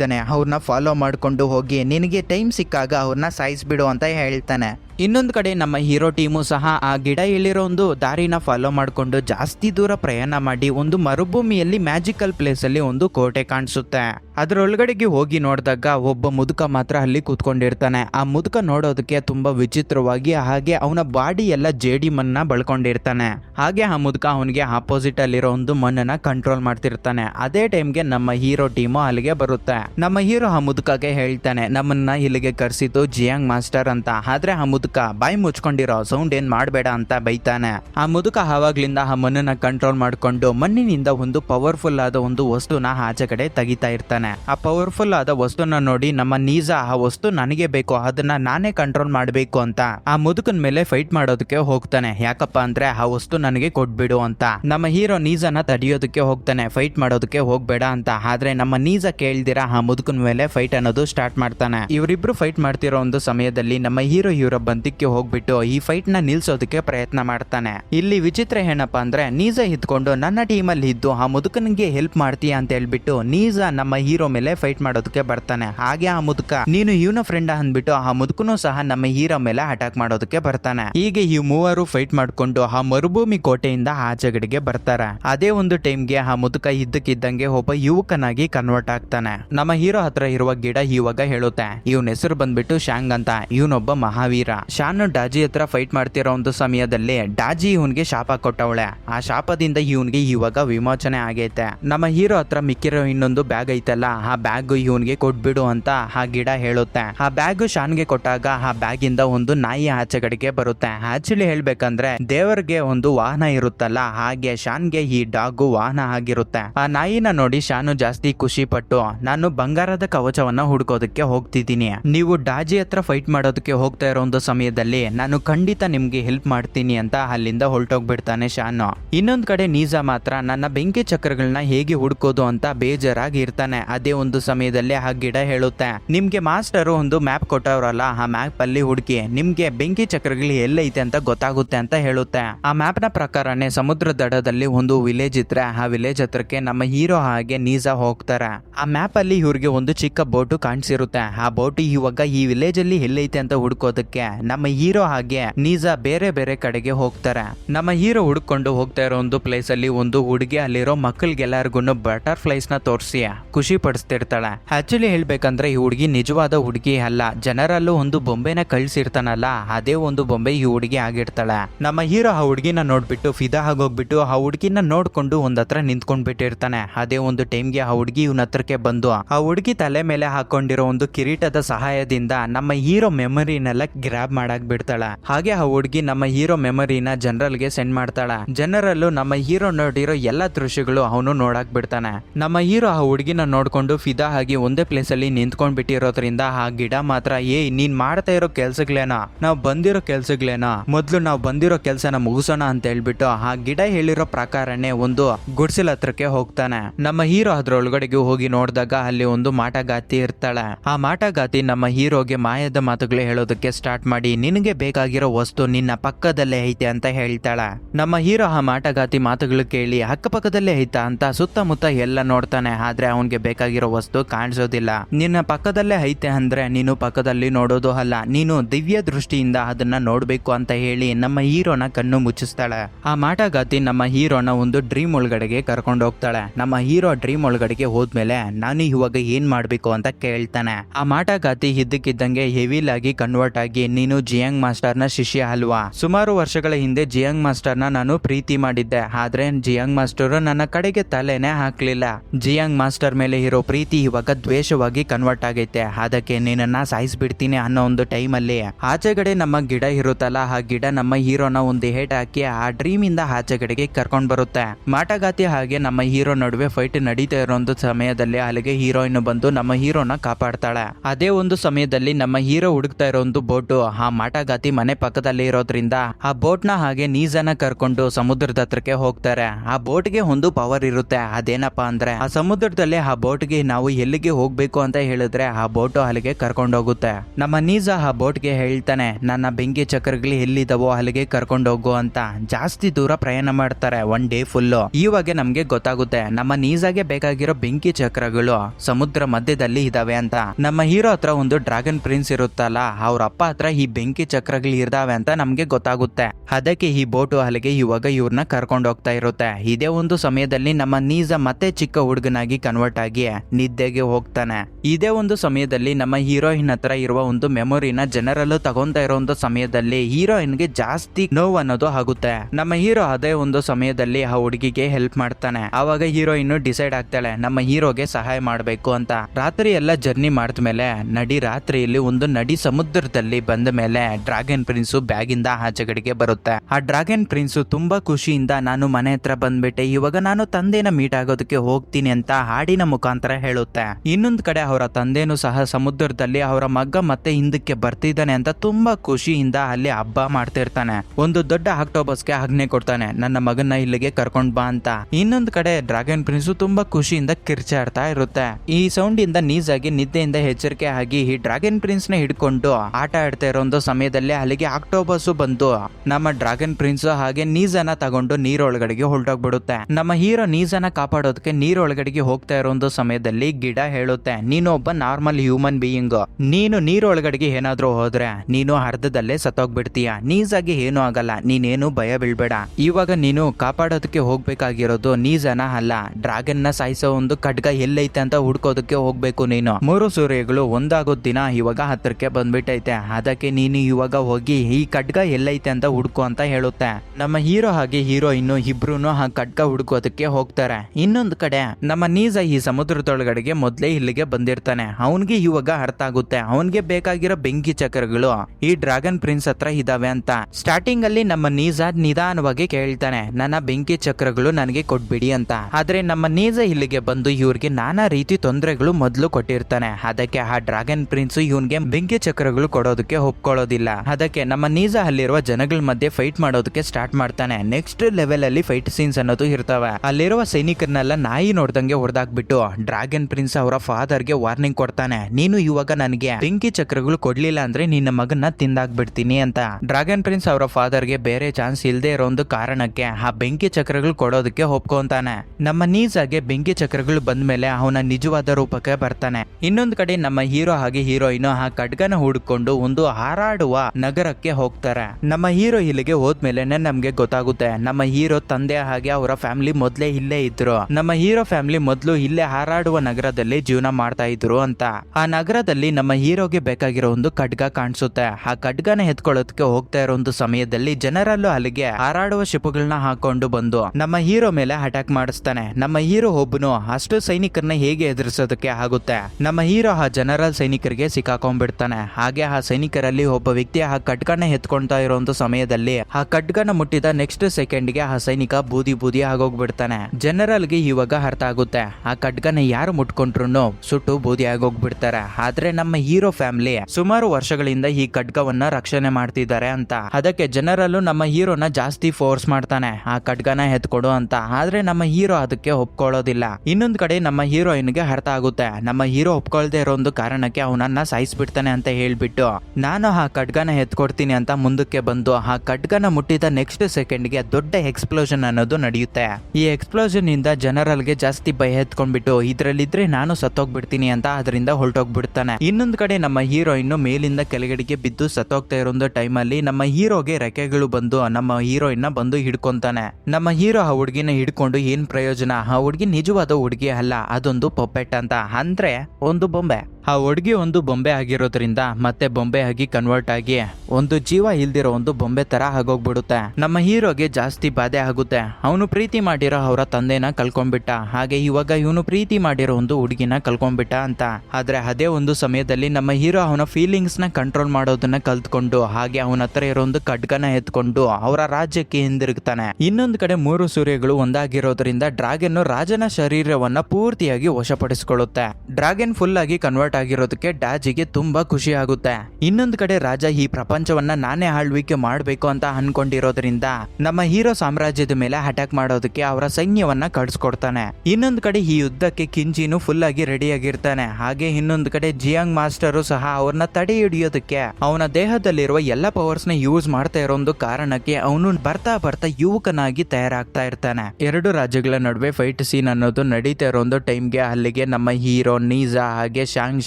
ಹೋಗ್ತಿದ್ದಾನೆ ಅವ್ರನ್ನ ಫಾಲೋ ಮಾಡಿಕೊಂಡು ಹೋಗಿ ನಿನಗೆ ಟೈಮ್ ಸಿಕ್ಕಾಗ ಅವ್ರನ್ನ ಸಾಯಿಸ್ಬಿಡು ಅಂತ ಹೇಳ್ತಾನೆ. ಇನ್ನೊಂದು ಕಡೆ ನಮ್ಮ ಹೀರೋ ಟೀಮು ಸಹ ಆ ಗಿಡ ಇಳಿರೋ ಒಂದು ದಾರಿನ ಫಾಲೋ ಮಾಡಿಕೊಂಡು ಜಾಸ್ತಿ ದೂರ ಪ್ರಯಾಣ ಮಾಡಿ ಒಂದು ಮರುಭೂಮಿಯಲ್ಲಿ ಮ್ಯಾಜಿಕಲ್ ಪ್ಲೇಸ್ ಅಲ್ಲಿ ಒಂದು ಕೋಟೆ ಕಾಣಿಸುತ್ತೆ. ಅದರೊಳಗಡೆಗೆ ಹೋಗಿ ನೋಡಿದಾಗ ಒಬ್ಬ ಮುದುಕ ಮಾತ್ರ ಅಲ್ಲಿ ಕೂತ್ಕೊಂಡಿರ್ತಾನೆ. ಆ ಮುದುಕ ನೋಡೋದಕ್ಕೆ ತುಂಬಾ ವಿಚಿತ್ರವಾಗಿ ಹಾಗೆ ಅವನ ಬಾಡಿ ಎಲ್ಲ ಜೇಡಿ ಮಣ್ಣ ಬಳ್ಕೊಂಡಿರ್ತಾನೆ. ಹಾಗೆ ಆ ಮುದುಕ ಅವನಿಗೆ ಆಪೋಸಿಟ್ ಅಲ್ಲಿರೋ ಒಂದು ಮಣ್ಣನ್ನ ಕಂಟ್ರೋಲ್ ಮಾಡ್ತಿರ್ತಾನೆ. ಅದೇ ಟೈಮ್ಗೆ ನಮ್ಮ ಹೀರೋ ಟೀಮು ಅಲ್ಲಿಗೆ ಬರುತ್ತೆ. ನಮ್ಮ ಹೀರೋ ಆ ಮುದುಕಗೆ ಹೇಳ್ತಾನೆ, ನಮ್ಮನ್ನ ಇಲ್ಲಿಗೆ ಕರ್ಸಿದ್ದು ಜಿಯಾಂಗ್ ಮಾಸ್ಟರ್ ಅಂತ. ಆದ್ರೆ ಆ ಬಾಯಿ ಮುಚ್ಕೊಂಡಿರೋ ಸೌಂಡ್ ಏನ್ ಮಾಡಬೇಡ ಅಂತ ಬೈತಾನೆ. ಆ ಮುದುಕ ಆವಾಗ್ಲಿಂದ ಆ ಮಣ್ಣನ್ನ ಕಂಟ್ರೋಲ್ ಮಾಡ್ಕೊಂಡು ಮಣ್ಣಿನಿಂದ ಒಂದು ಪವರ್ಫುಲ್ ಆದ ಒಂದು ವಸ್ತುನ ಆಚೆ ಕಡೆ ತೆಗಿತಾ ಇರ್ತಾನೆ. ಆ ಪವರ್ಫುಲ್ ಆದ ವಸ್ತುನ ನೋಡಿ ನಮ್ಮ ನೀಜಾ ಆ ವಸ್ತು ನನಗೆ ಬೇಕು, ಅದನ್ನ ನಾನೇ ಕಂಟ್ರೋಲ್ ಮಾಡಬೇಕು ಅಂತ. ಆ ಮುದುಕನ ಮೇಲೆ ಫೈಟ್ ಮಾಡೋದಕ್ಕೆ ಹೋಗ್ತಾನೆ. ಯಾಕಪ್ಪ ಅಂದ್ರೆ ಆ ವಸ್ತು ನನಗೆ ಕೊಟ್ಬಿಡು ಅಂತ. ನಮ್ಮ ಹೀರೋ ನೀಜನ ತಡಿಯೋದಕ್ಕೆ ಹೋಗ್ತಾನೆ ಫೈಟ್ ಮಾಡೋದಕ್ಕೆ ಹೋಗ್ಬೇಡ ಅಂತ. ಆದ್ರೆ ನಮ್ಮ ನೀಜಾ ಕೇಳ್ದಿರ ಆ ಮುದುಕನ ಮೇಲೆ ಫೈಟ್ ಅನ್ನೋದು ಸ್ಟಾರ್ಟ್ ಮಾಡ್ತಾನೆ. ಇವರಿಬ್ರು ಫೈಟ್ ಮಾಡ್ತಿರೋ ಒಂದು ಸಮಯದಲ್ಲಿ ನಮ್ಮ ಹೀರೋ ಇವರ ಬಂದಿಕ್ಕೆ ಹೋಗ್ಬಿಟ್ಟು ಈ ಫೈಟ್ನ ನಿಲ್ಸೋದಕ್ಕೆ ಪ್ರಯತ್ನ ಮಾಡ್ತಾನೆ. ಇಲ್ಲಿ ವಿಚಿತ್ರ ಏನಪ್ಪಾ ಅಂದ್ರೆ, ನೀಜಾ ಇದ್ಕೊಂಡು ನನ್ನ ಟೀಮ್ ಅಲ್ಲಿ ಇದ್ದು ಆ ಮುದುಕನಿಗೆ ಹೆಲ್ಪ್ ಮಾಡ್ತೀಯಾ ಅಂತ ಹೇಳ್ಬಿಟ್ಟು ನೀಜಾ ನಮ್ಮ ಹೀರೋ ಮೇಲೆ ಫೈಟ್ ಮಾಡೋದಕ್ಕೆ ಬರ್ತಾನೆ. ಹಾಗೆ ಆ ಮುದುಕ, ನೀನು ಇವನ ಫ್ರೆಂಡ್ ಅಂದ್ಬಿಟ್ಟು ಆ ಮುದುಕನು ಸಹ ನಮ್ಮ ಹೀರೋ ಮೇಲೆ ಅಟ್ಯಾಕ್ ಮಾಡೋದಕ್ಕೆ ಬರ್ತಾನೆ. ಹೀಗೆ ಈ ಮೂವರು ಫೈಟ್ ಮಾಡ್ಕೊಂಡು ಆ ಮರುಭೂಮಿ ಕೋಟೆಯಿಂದ ಆಚೆಗಡೆಗೆ ಬರ್ತಾರೆ. ಅದೇ ಒಂದು ಟೈಮ್ಗೆ ಆ ಮುದುಕ ಇದ್ದಕ್ಕಿದ್ದಂಗೆ ಒಬ್ಬ ಯುವಕನಾಗಿ ಕನ್ವರ್ಟ್ ಆಗ್ತಾನೆ. ನಮ್ಮ ಹೀರೋ ಹತ್ರ ಇರುವ ಗಿಡ ಇವಾಗ ಹೇಳುತ್ತೆ. ಇವನ್ ಹೆಸರು ಬಂದ್ಬಿಟ್ಟು ಶಾಂಗ್ ಅಂತ. ಇವನೊಬ್ಬ ಮಹಾವೀರ. ಶಾನ್ ಡಾಜಿ ಹತ್ರ ಫೈಟ್ ಮಾಡ್ತಿರೋ ಒಂದು ಸಮಯದಲ್ಲಿ ಡಾಜಿ ಇವನ್ಗೆ ಶಾಪ ಕೊಟ್ಟವಳೆ. ಆ ಶಾಪದಿಂದ ಇವನ್ಗೆ ಇವಾಗ ವಿಮೋಚನೆ ಆಗೈತೆ. ನಮ್ಮ ಹೀರೋ ಹತ್ರ ಮಿಕ್ಕಿರೋ ಇನ್ನೊಂದು ಬ್ಯಾಗ್ ಐತಲ್ಲ, ಆ ಬ್ಯಾಗ್ ಇವನ್ಗೆ ಕೊಟ್ಬಿಡು ಅಂತ ಆ ಗಿಡ ಹೇಳುತ್ತೆ. ಆ ಬ್ಯಾಗ್ ಶಾನ್ಗೆ ಕೊಟ್ಟಾಗ ಆ ಬ್ಯಾಗ್ ಇಂದ ಒಂದು ನಾಯಿ ಆಚೆಗಡೆಗೆ ಬರುತ್ತೆ. ಆಕ್ಚುಲಿ ಹೇಳ್ಬೇಕಂದ್ರೆ ದೇವರಿಗೆ ಒಂದು ವಾಹನ ಇರುತ್ತಲ್ಲ, ಹಾಗೆ ಶಾನ್ಗೆ ಈ ಡಾಗು ವಾಹನ ಆಗಿರುತ್ತೆ. ಆ ನಾಯಿನ ನೋಡಿ ಶಾನು ಜಾಸ್ತಿ ಖುಷಿ ಪಟ್ಟು ನಾನು ಬಂಗಾರದ ಕವಚವನ್ನ ಹುಡ್ಕೋದಕ್ಕೆ ಹೋಗ್ತಿದ್ದೀನಿ. ನೀವು ಡಾಜಿ ಹತ್ರ ಫೈಟ್ ಮಾಡೋದಕ್ಕೆ ಹೋಗ್ತಾ ಇರೋ ಒಂದು ಸಮಯದಲ್ಲಿ ನಾನು ಖಂಡಿತ ನಿಮ್ಗೆ ಹೆಲ್ಪ್ ಮಾಡ್ತೀನಿ ಅಂತ ಅಲ್ಲಿಂದ ಹೊರಟೋಗ್ಬಿಡ್ತಾನೆ ಶಾನು. ಇನ್ನೊಂದ್ ಕಡೆ ನೀಜಾ ಮಾತ್ರ ನನ್ನ ಬೆಂಕಿ ಚಕ್ರಗಳನ್ನ ಹೇಗೆ ಹುಡ್ಕೋದು ಅಂತ ಬೇಜಾರಾಗಿ ಇರ್ತಾನೆ. ಅದೇ ಒಂದು ಸಮಯದಲ್ಲಿ ಆ ಗಿಡ ಹೇಳುತ್ತೆ. ನಿಮ್ಗೆ ಮಾಸ್ಟರ್ ಒಂದು ಮ್ಯಾಪ್ ಕೊಟ್ಟವ್ರಲ್ಲ, ಆ ಮ್ಯಾಪ್ ಅಲ್ಲಿ ಹುಡುಕಿ ನಿಮ್ಗೆ ಬೆಂಕಿ ಚಕ್ರಗಳು ಎಲ್ಲೈತೆ ಅಂತ ಗೊತ್ತಾಗುತ್ತೆ ಅಂತ ಹೇಳುತ್ತೆ. ಆ ಮ್ಯಾಪ್ನ ಪ್ರಕಾರನೇ ಸಮುದ್ರ ದಡದಲ್ಲಿ ಒಂದು ವಿಲೇಜ್ ಇದ್ರೆ ಆ ವಿಲೇಜ್ ಹತ್ರಕ್ಕೆ ನಮ್ಮ ಹೀರೋ ಹಾಗೆ ನೀಜಾ ಹೋಗ್ತಾರೆ. ಆ ಮ್ಯಾಪ್ ಅಲ್ಲಿ ಇವ್ರಿಗೆ ಒಂದು ಚಿಕ್ಕ ಬೋಟು ಕಾಣಿಸಿರುತ್ತೆ. ಆ ಬೋಟು ಇವಾಗ ಈ ವಿಲೇಜ್ ಅಲ್ಲಿ ಎಲ್ಲೈತೆ ಅಂತ ಹುಡ್ಕೋದಕ್ಕೆ ನಮ್ಮ ಹೀರೋ ಹಾಗೆ ನೀಜಾ ಬೇರೆ ಬೇರೆ ಕಡೆಗೆ ಹೋಗ್ತಾರೆ. ನಮ್ಮ ಹೀರೋ ಹುಡ್ಕೊಂಡು ಹೋಗ್ತಾ ಇರೋ ಒಂದು ಪ್ಲೇಸ್ ಅಲ್ಲಿ ಒಂದು ಹುಡುಗಿ ಅಲ್ಲಿರೋ ಮಕ್ಕಳಿಗೆಲ್ಲರಿಗೂ ಬಟರ್ಫ್ಲೈಸ್ನ ತೋರಿಸಿ ಖುಷಿ ಪಡಿಸ್ತಿರ್ತಾಳೆ. ಆಕ್ಚುಲಿ ಹೇಳ್ಬೇಕಂದ್ರೆ ಈ ಹುಡುಗಿ ನಿಜವಾದ ಹುಡುಗಿ ಅಲ್ಲ. ಜನರಲ್ಲೂ ಒಂದು ಬೊಂಬೆನ ಕಳ್ಸಿರ್ತಾನಲ್ಲ, ಅದೇ ಒಂದು ಬೊಂಬೆ ಈ ಹುಡುಗಿ ಆಗಿರ್ತಾಳೆ. ನಮ್ಮ ಹೀರೋ ಆ ಹುಡುಗಿನ ನೋಡ್ಬಿಟ್ಟು ಫಿದಾ ಆಗೋಗ್ಬಿಟ್ಟು ಆ ಹುಡುಗಿನ ನೋಡ್ಕೊಂಡು ಒಂದ್ ಹತ್ರ ನಿಂತ್ಕೊಂಡ್ ಬಿಟ್ಟಿರ್ತಾನೆ ಅದೇ ಒಂದು ಟೈಮ್ಗೆ ಆ ಹುಡುಗಿ ಇವನ ಹತ್ರಕ್ಕೆ ಬಂದು, ಆ ಹುಡುಗಿ ತಲೆ ಮೇಲೆ ಹಾಕೊಂಡಿರೋ ಒಂದು ಕಿರೀಟದ ಸಹಾಯದಿಂದ ನಮ್ಮ ಹೀರೋ ಮೆಮರಿನೆಲ್ಲ ಗ್ರಾಬ್ ಮಾಡಕ್ ಬಿಡ್ತಾಳ. ಹಾಗೆ ಆ ಹುಡುಗಿ ನಮ್ಮ ಹೀರೋ ಮೆಮರಿನ ಜನರಲ್ಗೆ ಸೆಂಡ್ ಮಾಡ್ತಾಳ. ಜನರಲ್ಲೂ ನಮ್ಮ ಹೀರೋ ನೋಡಿರೋ ಎಲ್ಲಾ ದೃಶ್ಯಗಳು ಅವನು ನೋಡಕ್ ಬಿಡ್ತಾನೆ. ನಮ್ಮ ಹೀರೋ ಆ ಹುಡುಗಿನ ನೋಡ್ಕೊಂಡು ಫಿದಾ ಆಗಿ ಒಂದೇ ಪ್ಲೇಸ್ ಅಲ್ಲಿ ನಿಂತ್ಕೊಂಡ್ ಬಿಟ್ಟಿರೋದ್ರಿಂದ ಆ ಗಿಡ ಮಾತ್ರ ಏ ನೀನ್ ಮಾಡ್ತಾ ಇರೋ ಕೆಲ್ಸಗಳೇನಾ? ನಾವ್ ಬಂದಿರೋ ಕೆಲ್ಸಗಳೇನಾ? ಮೊದ್ಲು ನಾವ್ ಬಂದಿರೋ ಕೆಲ್ಸನ ಮುಗಿಸೋಣ ಅಂತ ಹೇಳ್ಬಿಟ್ಟು ಆ ಗಿಡ ಹೇಳಿರೋ ಪ್ರಕಾರನೇ ಒಂದು ಗುಡ್ಸಿಲ್ ಹತ್ರಕ್ಕೆ ಹೋಗ್ತಾನೆ. ನಮ್ಮ ಹೀರೋ ಅದ್ರೊಳಗಡೆಗೆ ಹೋಗಿ ನೋಡಿದಾಗ ಅಲ್ಲಿ ಒಂದು ಮಾಟಗಾತಿ ಇರ್ತಾಳೆ. ಆ ಮಾಟಗಾತಿ ನಮ್ಮ ಹೀರೋಗೆ ಮಾಯದ ಮಾತುಗಳು ಹೇಳೋದಕ್ಕೆ ಸ್ಟಾರ್ಟ್ ಮಾಡಿ ನಿನಗೆ ಬೇಕಾಗಿರೋ ವಸ್ತು ನಿನ್ನ ಪಕ್ಕದಲ್ಲೇ ಐತೆ ಅಂತ ಹೇಳ್ತಾಳೆ. ನಮ್ಮ ಹೀರೋ ಆ ಮಾಟಗಾತಿ ಮಾತುಗಳು ಕೇಳಿ ಅಕ್ಕಪಕ್ಕದಲ್ಲೇ ಐತಾ ಅಂತ ಸುತ್ತಮುತ್ತ ಎಲ್ಲ ನೋಡ್ತಾನೆ. ಆದ್ರೆ ಅವನ್ಗೆ ಬೇಕಾಗಿರೋ ವಸ್ತು ಕಾಣಿಸೋದಿಲ್ಲ. ನಿನ್ನ ಪಕ್ಕದಲ್ಲೇ ಐತೆ ಅಂದ್ರೆ ನೀನು ಪಕ್ಕದಲ್ಲಿ ನೋಡೋದು ಅಲ್ಲ. ನೀನು ದಿವ್ಯ ದೃಷ್ಟಿಯಿಂದ ಅದನ್ನ ನೋಡ್ಬೇಕು ಅಂತ ಹೇಳಿ ನಮ್ಮ ಹೀರೋನ ಕಣ್ಣು ಮುಚ್ಚಿಸ್ತಾಳೆ. ಆ ಮಾಟಗಾತಿ ನಮ್ಮ ಹೀರೋನ ಒಂದು ಡ್ರೀಮ್ ಒಳಗಡೆಗೆ ಕರ್ಕೊಂಡು ಹೋಗ್ತಾಳೆ. ನಮ್ಮ ಹೀರೋ ಡ್ರೀಮ್ ಒಳಗಡೆಗೆ ಹೋದ್ಮೇಲೆ ನಾನು ಇವಾಗ ಏನ್ ಮಾಡ್ಬೇಕು ಅಂತ ಕೇಳ್ತಾನೆ. ಆ ಮಾಟಗಾತಿ ಇದ್ದಕ್ಕಿದ್ದಂಗೆ ಹೆವಿಲ್ ಆಗಿ ಕನ್ವರ್ಟ್ ಆಗಿ ನೀನು ಜಿಯಾಂಗ್ ಮಾಸ್ಟರ್ನ ಶಿಷ್ಯ ಅಲ್ವಾ? ಸುಮಾರು ವರ್ಷಗಳ ಹಿಂದೆ ಜಿಯಾಂಗ್ ಮಾಸ್ಟರ್ನ ನಾನು ಪ್ರೀತಿ ಮಾಡಿದ್ದೆ. ಆದ್ರೆ ಜಿಯಾಂಗ್ ಮಾಸ್ಟರ್ ನನ್ನ ಕಡೆಗೆ ತಲೆನೇ ಹಾಕ್ಲಿಲ್ಲ. ಜಿಯಾಂಗ್ ಮಾಸ್ಟರ್ ಮೇಲೆ ಇರೋ ಪ್ರೀತಿ ಇವಾಗ ದ್ವೇಷವಾಗಿ ಕನ್ವರ್ಟ್ ಆಗೈತೆ. ಅದಕ್ಕೆ ನಿನ್ನನ್ನ ಸಾಯಿಸ್ಬಿಡ್ತೀನಿ ಅನ್ನೋ ಒಂದು ಟೈಮಲ್ಲಿ. ಆಚೆಗಡೆ ನಮ್ಮ ಗಿಡ ಇರುತ್ತಲ್ಲ, ಆ ಗಿಡ ನಮ್ಮ ಹೀರೋನ ಒಂದು ಹೇಟ್ ಹಾಕಿ ಆ ಡ್ರೀಮ್ ಇಂದ ಆಚೆಗಡೆಗೆ ಕರ್ಕೊಂಡ್ ಬರುತ್ತೆ. ಮಾಟಗಾತಿ ಹಾಗೆ ನಮ್ಮ ಹೀರೋ ನಡುವೆ ಫೈಟ್ ನಡೀತಾ ಇರೋ ಸಮಯದಲ್ಲಿ ಅಲ್ಲಿಗೆ ಹೀರೋಯಿನ್ ಬಂದು ನಮ್ಮ ಹೀರೋನ ಕಾಪಾಡ್ತಾಳೆ. ಅದೇ ಒಂದು ಸಮಯದಲ್ಲಿ ನಮ್ಮ ಹೀರೋ ಹುಡುಕ್ತಾ ಇರೋ ಒಂದು ಬೋಟು. ಆ ಮಾಟಗಾತಿ ಮನೆ ಪಕ್ಕದಲ್ಲಿ ಇರೋದ್ರಿಂದ ಆ ಬೋಟ್ನ ಹಾಗೆ ನೀಜನ್ನ ಕರ್ಕೊಂಡು ಸಮುದ್ರದ ಹತ್ರಕ್ಕೆ ಹೋಗ್ತಾರೆ. ಆ ಬೋಟ್ಗೆ ಒಂದು ಪವರ್ ಇರುತ್ತೆ. ಅದೇನಪ್ಪಾ ಅಂದ್ರೆ ಆ ಸಮುದ್ರದಲ್ಲಿ ಆ ಬೋಟ್ಗೆ ನಾವು ಎಲ್ಲಿಗೆ ಹೋಗ್ಬೇಕು ಅಂತ ಹೇಳಿದ್ರೆ ಆ ಬೋಟ್ ಅಲ್ಲಿಗೆ ಕರ್ಕೊಂಡು ಹೋಗುತ್ತೆ ನಮ್ಮ ನೀಸ ಆ ಬೋಟ್ಗೆ ಹೇಳ್ತಾನೆ, ನನ್ನ ಬೆಂಕಿ ಚಕ್ರಗಳು ಎಲ್ಲಿದ್ದಾವೋ ಅಲ್ಲಿಗೆ ಕರ್ಕೊಂಡು ಹೋಗು ಅಂತ. ಜಾಸ್ತಿ ದೂರ ಪ್ರಯಾಣ ಮಾಡ್ತಾರೆ ಒನ್ ಡೇ ಫುಲ್ಲು ಇವಾಗ ನಮ್ಗೆ ಗೊತ್ತಾಗುತ್ತೆ, ನಮ್ಮ ನೀಜಾಗೆ ಬೇಕಾಗಿರೋ ಬೆಂಕಿ ಚಕ್ರಗಳು ಸಮುದ್ರ ಮಧ್ಯದಲ್ಲಿ ಇದಾವೆ ಅಂತ. ನಮ್ಮ ಹೀರೋ ಹತ್ರ ಒಂದು ಡ್ರ್ಯಾಗನ್ ಪ್ರಿನ್ಸ್ ಇರುತ್ತಲ್ಲ, ಅವ್ರ ಅಪ್ಪ ಹತ್ರ ಬೆಂಕಿ ಚಕ್ರಗಳು ಇರ್ದಾವೆ ಅಂತ ನಮ್ಗೆ ಗೊತ್ತಾಗುತ್ತೆ. ಅದಕ್ಕೆ ಈ ಬೋಟು ಅಲ್ಲಿಗೆ ಇವಾಗ ಇವ್ರನ್ನ ಕರ್ಕೊಂಡು ಹೋಗ್ತಾ ಇರುತ್ತೆ. ಇದೇ ಒಂದು ಸಮಯದಲ್ಲಿ ನಮ್ಮ ನೀಜ ಮತ್ತೆ ಚಿಕ್ಕ ಹುಡುಗನಾಗಿ ಕನ್ವರ್ಟ್ ಆಗಿ ನಿದ್ದೆಗೆ ಹೋಗ್ತಾನೆ. ಇದೇ ಒಂದು ಸಮಯದಲ್ಲಿ ನಮ್ಮ ಹೀರೋಯಿನ್ ಹತ್ರ ಇರುವ ಒಂದು ಮೆಮೊರಿನ ಜನರಲ್ಲೂ ತಗೊಂತಾ ಇರೋ ಒಂದು ಸಮಯದಲ್ಲಿ ಹೀರೋಯಿನ್ಗೆ ಜಾಸ್ತಿ ನೋವು ಅನ್ನೋದು ಆಗುತ್ತೆ. ನಮ್ಮ ಹೀರೋ ಅದೇ ಒಂದು ಸಮಯದಲ್ಲಿ ಆ ಹುಡುಗಿಗೆ ಹೆಲ್ಪ್ ಮಾಡ್ತಾನೆ. ಆವಾಗ ಹೀರೋಯಿನ್ ಡಿಸೈಡ್ ಆಗ್ತಾಳೆ, ನಮ್ಮ ಹೀರೋಗೆ ಸಹಾಯ ಮಾಡಬೇಕು ಅಂತ. ರಾತ್ರಿ ಎಲ್ಲ ಜರ್ನಿ ಮಾಡಿದ್ಮೇಲೆ ನಡಿ ರಾತ್ರಿಯಲ್ಲಿ ಒಂದು ನಡಿ ಸಮುದ್ರದಲ್ಲಿ ಬಂದ ಮೇಲೆ ಡ್ರ್ಯಾಗನ್ ಪ್ರಿನ್ಸು ಬ್ಯಾಗಿಂದ ಆಚೆಗಡೆಗೆ ಬರುತ್ತೆ. ಆ ಡ್ರ್ಯಾಗನ್ ಪ್ರಿನ್ಸ್ ತುಂಬಾ ಖುಷಿಯಿಂದ ನಾನು ಮನೆ ಹತ್ರ ಬಂದ್ಬಿಟ್ಟೆ. ಇವಾಗ ನಾನು ತಂದೆನ ಮೀಟ್ ಆಗೋದಕ್ಕೆ ಹೋಗ್ತೀನಿ ಅಂತ ಹಾಡಿನ ಮುಖಾಂತರ ಹೇಳುತ್ತೆ. ಇನ್ನೊಂದ್ ಕಡೆ ಅವರ ತಂದೆನೂ ಸಹ ಸಮುದ್ರದಲ್ಲಿ ಅವರ ಮಗ ಮತ್ತೆ ಹಿಂದಕ್ಕೆ ಬರ್ತಿದ್ದಾನೆ ಅಂತ ತುಂಬಾ ಖುಷಿಯಿಂದ ಅಲ್ಲಿ ಹಬ್ಬ ಮಾಡ್ತಿರ್ತಾನೆ. ಒಂದು ದೊಡ್ಡ ಆಕ್ಟೋಬಸ್ಗೆ ಆಜ್ಞೆ ಕೊಡ್ತಾನೆ, ನನ್ನ ಮಗನ ಇಲ್ಲಿಗೆ ಕರ್ಕೊಂಡ್ ಬಾ ಅಂತ. ಇನ್ನೊಂದ್ ಕಡೆ ಡ್ರ್ಯಾಗನ್ ಪ್ರಿನ್ಸ್ ತುಂಬಾ ಖುಷಿಯಿಂದ ಕಿರ್ಚಾಡ್ತಾ ಇರುತ್ತೆ. ಈ ಸೌಂಡ್ ಇಂದ ನೀಸ್ ಆಗಿ ನಿದ್ದೆಯಿಂದ ಎಚ್ಚರಿಕೆ ಆಗಿ ಈ ಡ್ರ್ಯಾಗನ್ ಪ್ರಿನ್ಸ್ನ ಹಿಡ್ಕೊಂಡು ಆಟ ಆಡ್ತಾ ಇರೋ ಒಂದು ಸಮಯದಲ್ಲಿ ಅಲ್ಲಿಗೆ ಆಕ್ಟೋಬಸ್ ಬಂದು ನಮ್ಮ ಡ್ರಾಗನ್ ಪ್ರಿನ್ಸ್ ಹಾಗೆ ನೀಸನ್ನ ತಗೊಂಡು ನೀರೊಳಗಡೆಗೆ ಹೊರಟೋಗ್ಬಿಡುತ್ತೆ. ನಮ್ಮ ಹೀರೋ ನೀಸನ್ನ ಕಾಪಾಡೋದಕ್ಕೆ ನೀರೊಳಗಡೆಗೆ ಹೋಗ್ತಾ ಇರೋ ಒಂದು ಸಮಯದಲ್ಲಿ ಗಿಡ ಹೇಳುತ್ತೆ ನೀನು ಒಬ್ಬ ನಾರ್ಮಲ್ ಹ್ಯೂಮನ್ ಬೀಯಿಂಗ್. ನೀನು ನೀರೊಳಗಡೆಗೆ ಏನಾದ್ರೂ ಹೋದ್ರೆ ನೀನು ಅರ್ಧದಲ್ಲೇ ಸತ್ತೋಗ್ಬಿಡ್ತೀಯ. ನೀಸಾಗಿ ಏನು ಆಗಲ್ಲ, ನೀನೇನು ಭಯ ಬೀಳ್ಬೇಡ. ಇವಾಗ ನೀನು ಕಾಪಾಡೋದಕ್ಕೆ ಹೋಗ್ಬೇಕಾಗಿರೋದು ನೀಸನ ಅಲ್ಲ ಡ್ರಾಗನ್ನ ಸಾಯಿಸೋ ಒಂದು ಖಡ್ಗ ಎಲ್ಲೈತೆ ಅಂತ ಹುಡ್ಕೋದಕ್ಕೆ ಹೋಗ್ಬೇಕು ನೀನು. ಮೂರು ಸೂರ್ಯಗಳು ಒಂದಾಗೋ ದಿನ ಇವಾಗ ಹತ್ತಿರಕ್ಕೆ ಬಂದ್ಬಿಟ್ಟೈತೆ. ಅದಕ್ಕೆ ನೀನು ಇವಾಗ ಹೋಗಿ ಈ ಖಡ್ಗ ಎಲ್ಲೈತೆ ಅಂತ ಹುಡ್ಕು ಅಂತ ಹೇಳುತ್ತೆ. ನಮ್ಮ ಹೀರೋ ಹಾಗೆ ಹೀರೋಯಿನ್ ಇಬ್ರು ಆ ಖಡ್ಗ ಹುಡುಕೋದಕ್ಕೆ ಹೋಗ್ತಾರೆ. ಇನ್ನೊಂದು ಕಡೆ ನಮ್ಮ ನೀಸ ಈ ಸಮುದ್ರದೊಳಗಡೆಗೆ ಮೊದ್ಲೇ ಇಲ್ಲಿಗೆ ಬಂದಿರ್ತಾನೆ. ಅವನಿಗೆ ಇವಾಗ ಅರ್ಥ ಆಗುತ್ತೆ. ಅವನಿಗೆ ಬೇಕಾಗಿರೋ ಬೆಂಕಿ ಚಕ್ರಗಳು ಈ ಡ್ರ್ಯಾಗನ್ ಪ್ರಿನ್ಸ್ ಹತ್ರ ಇದಾವೆ ಅಂತ. ಸ್ಟಾರ್ಟಿಂಗ್ ಅಲ್ಲಿ ನಮ್ಮ ನೀಸ ನಿಧಾನವಾಗಿ ಕೇಳ್ತಾನೆ, ನನ್ನ ಬೆಂಕಿ ಚಕ್ರಗಳು ನನಗೆ ಕೊಟ್ಬಿಡಿ ಅಂತ. ಆದ್ರೆ ನಮ್ಮ ನೀಸ ಇಲ್ಲಿಗೆ ಬಂದು ಇವ್ರಿಗೆ ನಾನಾ ರೀತಿ ತೊಂದರೆಗಳು ಮೊದಲು ಕೊಟ್ಟಿರ್ತಾನೆ. ಅದಕ್ಕೆ ಆ ಡ್ರ್ಯಾಗನ್ ಪ್ರಿನ್ಸ್ ಇವನ್ಗೆ ಬೆಂಕಿ ಚಕ್ರಗಳು ಕೊಡೋದಕ್ಕೆ ಒಪ್ಕೊಳ್ಳೋದಿಲ್ಲ. ಅದಕ್ಕೆ ನಮ್ಮ ನೀಸ ಅಲ್ಲಿರುವ ಜನಗಳ ಮಧ್ಯೆ ಫೈಟ್ ಮಾಡೋದಕ್ಕೆ ಸ್ಟಾರ್ಟ್ ಮಾಡ್ತಾನೆ. ನೆಕ್ಸ್ಟ್ ಲೆವೆಲ್ ಅಲ್ಲಿ ಫೈಟ್ ಸೀನ್ಸ್ ಅನ್ನೋದು ಇರ್ತವೆ. ಅಲ್ಲಿರುವ ಸೈನಿಕರನ್ನೆಲ್ಲ ನಾಯಿ ನೋಡ್ದಂಗೆ ಹೊಡೆದಾಕ್ಬಿಟ್ಟು ಡ್ರಾಗನ್ ಪ್ರಿನ್ಸ್ ಅವರ ಫಾದರ್ಗೆ ವಾರ್ನಿಂಗ್ ಕೊಡ್ತಾನೆ. ನೀನು ಇವಾಗ ನನಗೆ ಬೆಂಕಿ ಚಕ್ರಗಳು ಕೊಡ್ಲಿಲ್ಲ ಅಂದ್ರೆ ನಿನ್ನ ಮಗನ್ನ ತಿಂದಾಕ್ಬಿಡ್ತೀನಿ ಅಂತ. ಡ್ರಾಗನ್ ಪ್ರಿನ್ಸ್ ಅವರ ಫಾದರ್ಗೆ ಬೇರೆ ಚಾನ್ಸ್ ಇಲ್ಲದೆ ಇರೋ ಒಂದು ಕಾರಣಕ್ಕೆ ಆ ಬೆಂಕಿ ಚಕ್ರಗಳು ಕೊಡೋದಕ್ಕೆ ಒಪ್ಕೊಂತಾನೆ. ನಮ್ಮ ನೀಸಾಗೆ ಬೆಂಕಿ ಚಕ್ರಗಳು ಬಂದ್ಮೇಲೆ ಅವನ ನಿಜವಾದ ರೂಪಕ್ಕೆ ಬರ್ತಾನೆ. ಇನ್ನೊಂದು ಕಡೆ ನಮ್ಮ ಹೀರೋ ಹಾಗೆ ಹೀರೋಯಿನ್ ಆ ಖಡ್ಗನ ಹುಡ್ಕೊಂಡು ಒಂದು ಹಾರಾಡುವ ನಗರಕ್ಕೆ ಹೋಗ್ತಾರೆ. ನಮ್ಮ ಹೀರೋ ಇಲ್ಲಿಗೆ ಹೋದ್ಮೇಲೆನೆ ನಮ್ಗೆ ಗೊತ್ತಾಗುತ್ತೆ. ನಮ್ಮ ಹೀರೋ ತಂದೆ ಹಾಗೆ ಅವರ ಫ್ಯಾಮಿಲಿ ಮೊದ್ಲೇ ಇಲ್ಲೇ ಇದ್ರು. ನಮ್ಮ ಹೀರೋ ಫ್ಯಾಮಿಲಿ ಮೊದ್ಲು ಇಲ್ಲೇ ಹಾರಾಡುವ ನಗರದಲ್ಲಿ ಜೀವನ ಮಾಡ್ತಾ ಇದ್ರು ಅಂತ. ಆ ನಗರದಲ್ಲಿ ನಮ್ಮ ಹೀರೋಗೆ ಬೇಕಾಗಿರೋ ಒಂದು ಖಡ್ಗ ಕಾಣಿಸುತ್ತೆ. ಆ ಖಡ್ಗನ ಎತ್ಕೊಳ್ಳೋದಕ್ಕೆ ಹೋಗ್ತಾ ಇರೋ ಒಂದು ಸಮಯದಲ್ಲಿ ಜನರಲ್ಲೂ ಅಲ್ಲಿಗೆ ಹಾರಾಡುವ ಶಿಪುಗಳನ್ನ ಹಾಕೊಂಡು ಬಂದು ನಮ್ಮ ಹೀರೋ ಮೇಲೆ ಅಟ್ಯಾಕ್ ಮಾಡಿಸ್ತಾನೆ. ನಮ್ಮ ಹೀರೋ ಒಬ್ಬನು ಅಷ್ಟು ಸೈನಿಕರನ್ನ ಹೇಗೆ ಎದುರಿಸೋದಕ್ಕೆ ಆಗುತ್ತೆ? ನಮ್ಮ ಹೀರೋ ಆ ಜನರಲ್ ಸೈನಿಕರಿಗೆ ಸಿಕ್ಕಾಕೊಂಡ್ಬಿಡ್ತಾನೆ. ಹಾಗೆ ಆ ಸೈನಿಕರಲ್ಲಿ ಅಲ್ಲಿ ಒಬ್ಬ ವ್ಯಕ್ತಿ ಆ ಖಡ್ಗನ ಎತ್ಕೊಳ್ತಾ ಇರುವಂತ ಸಮಯದಲ್ಲಿ ಆ ಖಡ್ಗನ ಮುಟ್ಟಿದ ನೆಕ್ಸ್ಟ್ ಸೆಕೆಂಡ್ಗೆ ಆ ಸೈನಿಕ ಬೂದಿ ಬೂದಿ ಆಗೋಗ್ಬಿಡ್ತಾನೆ. ಜನರಲ್ಗೆ ಇವಾಗ ಅರ್ಥ ಆಗುತ್ತೆ. ಆ ಖಡ್ಗನ ಯಾರು ಮುಟ್ಕೊಂಡ್ರು ಸುಟ್ಟು ಬೂದಿ ಆಗೋಗ್ಬಿಡ್ತಾರೆ. ಆದ್ರೆ ನಮ್ಮ ಹೀರೋ ಫ್ಯಾಮಿಲಿ ಸುಮಾರು ವರ್ಷಗಳಿಂದ ಈ ಖಡ್ಗವನ್ನ ರಕ್ಷಣೆ ಮಾಡ್ತಿದ್ದಾರೆ ಅಂತ. ಅದಕ್ಕೆ ಜನರಲ್ಲೂ ನಮ್ಮ ಹೀರೋನ ಜಾಸ್ತಿ ಫೋರ್ಸ್ ಮಾಡ್ತಾನೆ. ಆ ಖಡ್ಗನ ಎತ್ಕೊಡು ಅಂತ. ಆದ್ರೆ ನಮ್ಮ ಹೀರೋ ಅದಕ್ಕೆ ಒಪ್ಕೊಳ್ಳೋದಿಲ್ಲ. ಇನ್ನೊಂದ್ ಕಡೆ ನಮ್ಮ ಹೀರೋಯಿನ್ಗೆ ಅರ್ಥ ಆಗುತ್ತೆ. ನಮ್ಮ ಹೀರೋ ಒಪ್ಕೊಳ್ದೆ ಇರೋ ಒಂದು ಕಾರಣಕ್ಕೆ ಅವನನ್ನ ಸಾಯಿಸ್ಬಿಡ್ತಾನೆ ಅಂತ ಹೇಳ್ಬಿಟ್ಟು. ನಾನು ಆ ಖಡ್ಗನ ಎತ್ಕೊಡ್ತೀನಿ ಅಂತ ಮುಂದಕ್ಕೆ ಬಂದು ಆ ಖಡ್ಗನ ಮುಟ್ಟಿದ ನೆಕ್ಸ್ಟ್ ಸೆಕೆಂಡ್ಗೆ ದೊಡ್ಡ ಎಕ್ಸ್ಪ್ಲೋಷನ್ ಅನ್ನೋದು ನಡೆಯುತ್ತೆ. ಈ ಎಕ್ಸ್ಪ್ಲೋಷನ್ ಇಂದ ಜನರಲ್ಗೆ ಜಾಸ್ತಿ ಭಯ ಎತ್ಕೊಂಡ್ಬಿಟ್ಟು, ಇದ್ರಲ್ಲಿದ್ರೆ ನಾನು ಸತ್ತೋಗ್ಬಿಡ್ತೀನಿ ಅಂತ ಅದರಿಂದ ಹೊರಟೋಗ್ಬಿಡ್ತಾನೆ. ಇನ್ನೊಂದ್ ಕಡೆ ನಮ್ಮ ಹೀರೋಯಿನ್ ಮೇಲಿಂದ ಕೆಳಗಡೆಗೆ ಬಿದ್ದು ಸತ್ತೋಗ್ತಾ ಇರೋ ಒಂದು ಟೈಮಲ್ಲಿ ನಮ್ಮ ಹೀರೋಗೆ ರೆಕೆಗಳು ಬಂದು, ನಮ್ಮ ಹೀರೋಯಿನ್ ಬಂದು ಹಿಡ್ಕೊಂತಾನೆ. ನಮ್ಮ ಹೀರೋ ಆ ಹುಡುಗಿನ ಹಿಡ್ಕೊಂಡು ಏನ್ ಪ್ರಯೋಜನ? ಆ ಹುಡುಗಿ ನಿಜವಾದ ಹುಡುಗಿ ಅಲ್ಲ, ಅದೊಂದು ಪೊಪ್ಪೆಟ್ ಅಂತ. ಅಂದ್ರೆ ಒಂದು ಬೊಂಬೆ. ಆ ಹುಡುಗಿ ಒಂದು ಬೊಂಬೆ ಆಗಿರೋದ್ರಿಂದ ಮತ್ತೆ ಬೊಂಬೆ ಆಗಿ ಕನ್ವರ್ಟ್ ಆಗಿ ಒಂದು ಜೀವ ಇಲ್ದಿರೋ ಒಂದು ಬೊಂಬೆ ತರ ಆಗೋಗ್ಬಿಡುತ್ತೆ. ನಮ್ಮ ಹೀರೋಗೆ ಜಾಸ್ತಿ ಬಾಧೆ ಆಗುತ್ತೆ. ಅವನು ಪ್ರೀತಿ ಮಾಡಿರೋ ಅವರ ತಂದೆನ ಕಳ್ಕೊಂಡ್ಬಿಟ್ಟ. ಹಾಗೆ ಇವಾಗ ಇವನು ಪ್ರೀತಿ ಮಾಡಿರೋ ಒಂದು ಹುಡುಗಿನ ಕಳ್ಕೊಂಡ್ಬಿಟ್ಟ ಅಂತ. ಆದ್ರೆ ಅದೇ ಒಂದು ಸಮಯದಲ್ಲಿ ನಮ್ಮ ಹೀರೋ ಅವನ ಫೀಲಿಂಗ್ಸ್ನ ಕಂಟ್ರೋಲ್ ಮಾಡೋದನ್ನ ಕಲ್ತ್ಕೊಂಡು, ಹಾಗೆ ಅವನ ಹತ್ರ ಇರೋ ಒಂದು ಖಡ್ಗನ ಎತ್ಕೊಂಡು ಅವರ ರಾಜ್ಯಕ್ಕೆ ಹಿಂದಿರುಗ್ತಾನೆ. ಇನ್ನೊಂದು ಕಡೆ ಮೂರು ಸೂರ್ಯಗಳು ಒಂದಾಗಿರೋದ್ರಿಂದ ಡ್ರಾಗನ್ ರಾಜನ ಶರೀರವನ್ನ ಪೂರ್ತಿಯಾಗಿ ವಶಪಡಿಸಿಕೊಳ್ಳುತ್ತೆ. ಡ್ರಾಗನ್ ಫುಲ್ ಆಗಿ ಕನ್ವರ್ಟ್ ಆಗಿರೋದಕ್ಕೆ ಡ್ಯಾಜಿಗೆ ತುಂಬಾ ಖುಷಿ ಆಗುತ್ತೆ. ಇನ್ನೊಂದು ಕಡೆ ರಾಜ ಈ ಪ್ರಪಂಚವನ್ನ ನಾನೇ ಆಳ್ವಿಕೆ ಮಾಡಬೇಕು ಅಂತ ಅನ್ಕೊಂಡಿರೋದ್ರಿಂದ ನಮ್ಮ ಹೀರೋ ಸಾಮ್ರಾಜ್ಯದ ಮೇಲೆ ಅಟ್ಯಾಕ್ ಮಾಡೋದಕ್ಕೆ ಅವರ ಸೈನ್ಯವನ್ನ ಕಳ್ಸಿಕೊಡ್ತಾನೆ. ಇನ್ನೊಂದು ಕಡೆ ಈ ಯುದ್ಧಕ್ಕೆ ಕಿಂಜಿನು ಫುಲ್ ಆಗಿ ರೆಡಿ ಆಗಿರ್ತಾನೆ ಹಾಗೆ ಇನ್ನೊಂದು ಕಡೆ ಜಿಯಾಂಗ್ ಮಾಸ್ಟರು ಸಹ ಅವ್ರನ್ನ ತಡೆ ಹಿಡಿಯೋದಕ್ಕೆ ಅವನ ದೇಹದಲ್ಲಿರುವ ಎಲ್ಲ ಪವರ್ಸ್ನ ಯೂಸ್ ಮಾಡ್ತಾ ಇರೋ ಒಂದು ಕಾರಣಕ್ಕೆ ಅವನು ಬರ್ತಾ ಬರ್ತಾ ಯುವಕನಾಗಿ ತಯಾರಾಗ್ತಾ ಇರ್ತಾನೆ. ಎರಡು ರಾಜ್ಯಗಳ ನಡುವೆ ಫೈಟ್ ಸೀನ್ ಅನ್ನೋದು ನಡೀತಾ ಇರೋ ಒಂದು ಟೈಮ್ಗೆ ಅಲ್ಲಿಗೆ ನಮ್ಮ ಹೀರೋ ನೀಜಾ ಹಾಗೆ ಶಾಂಗ್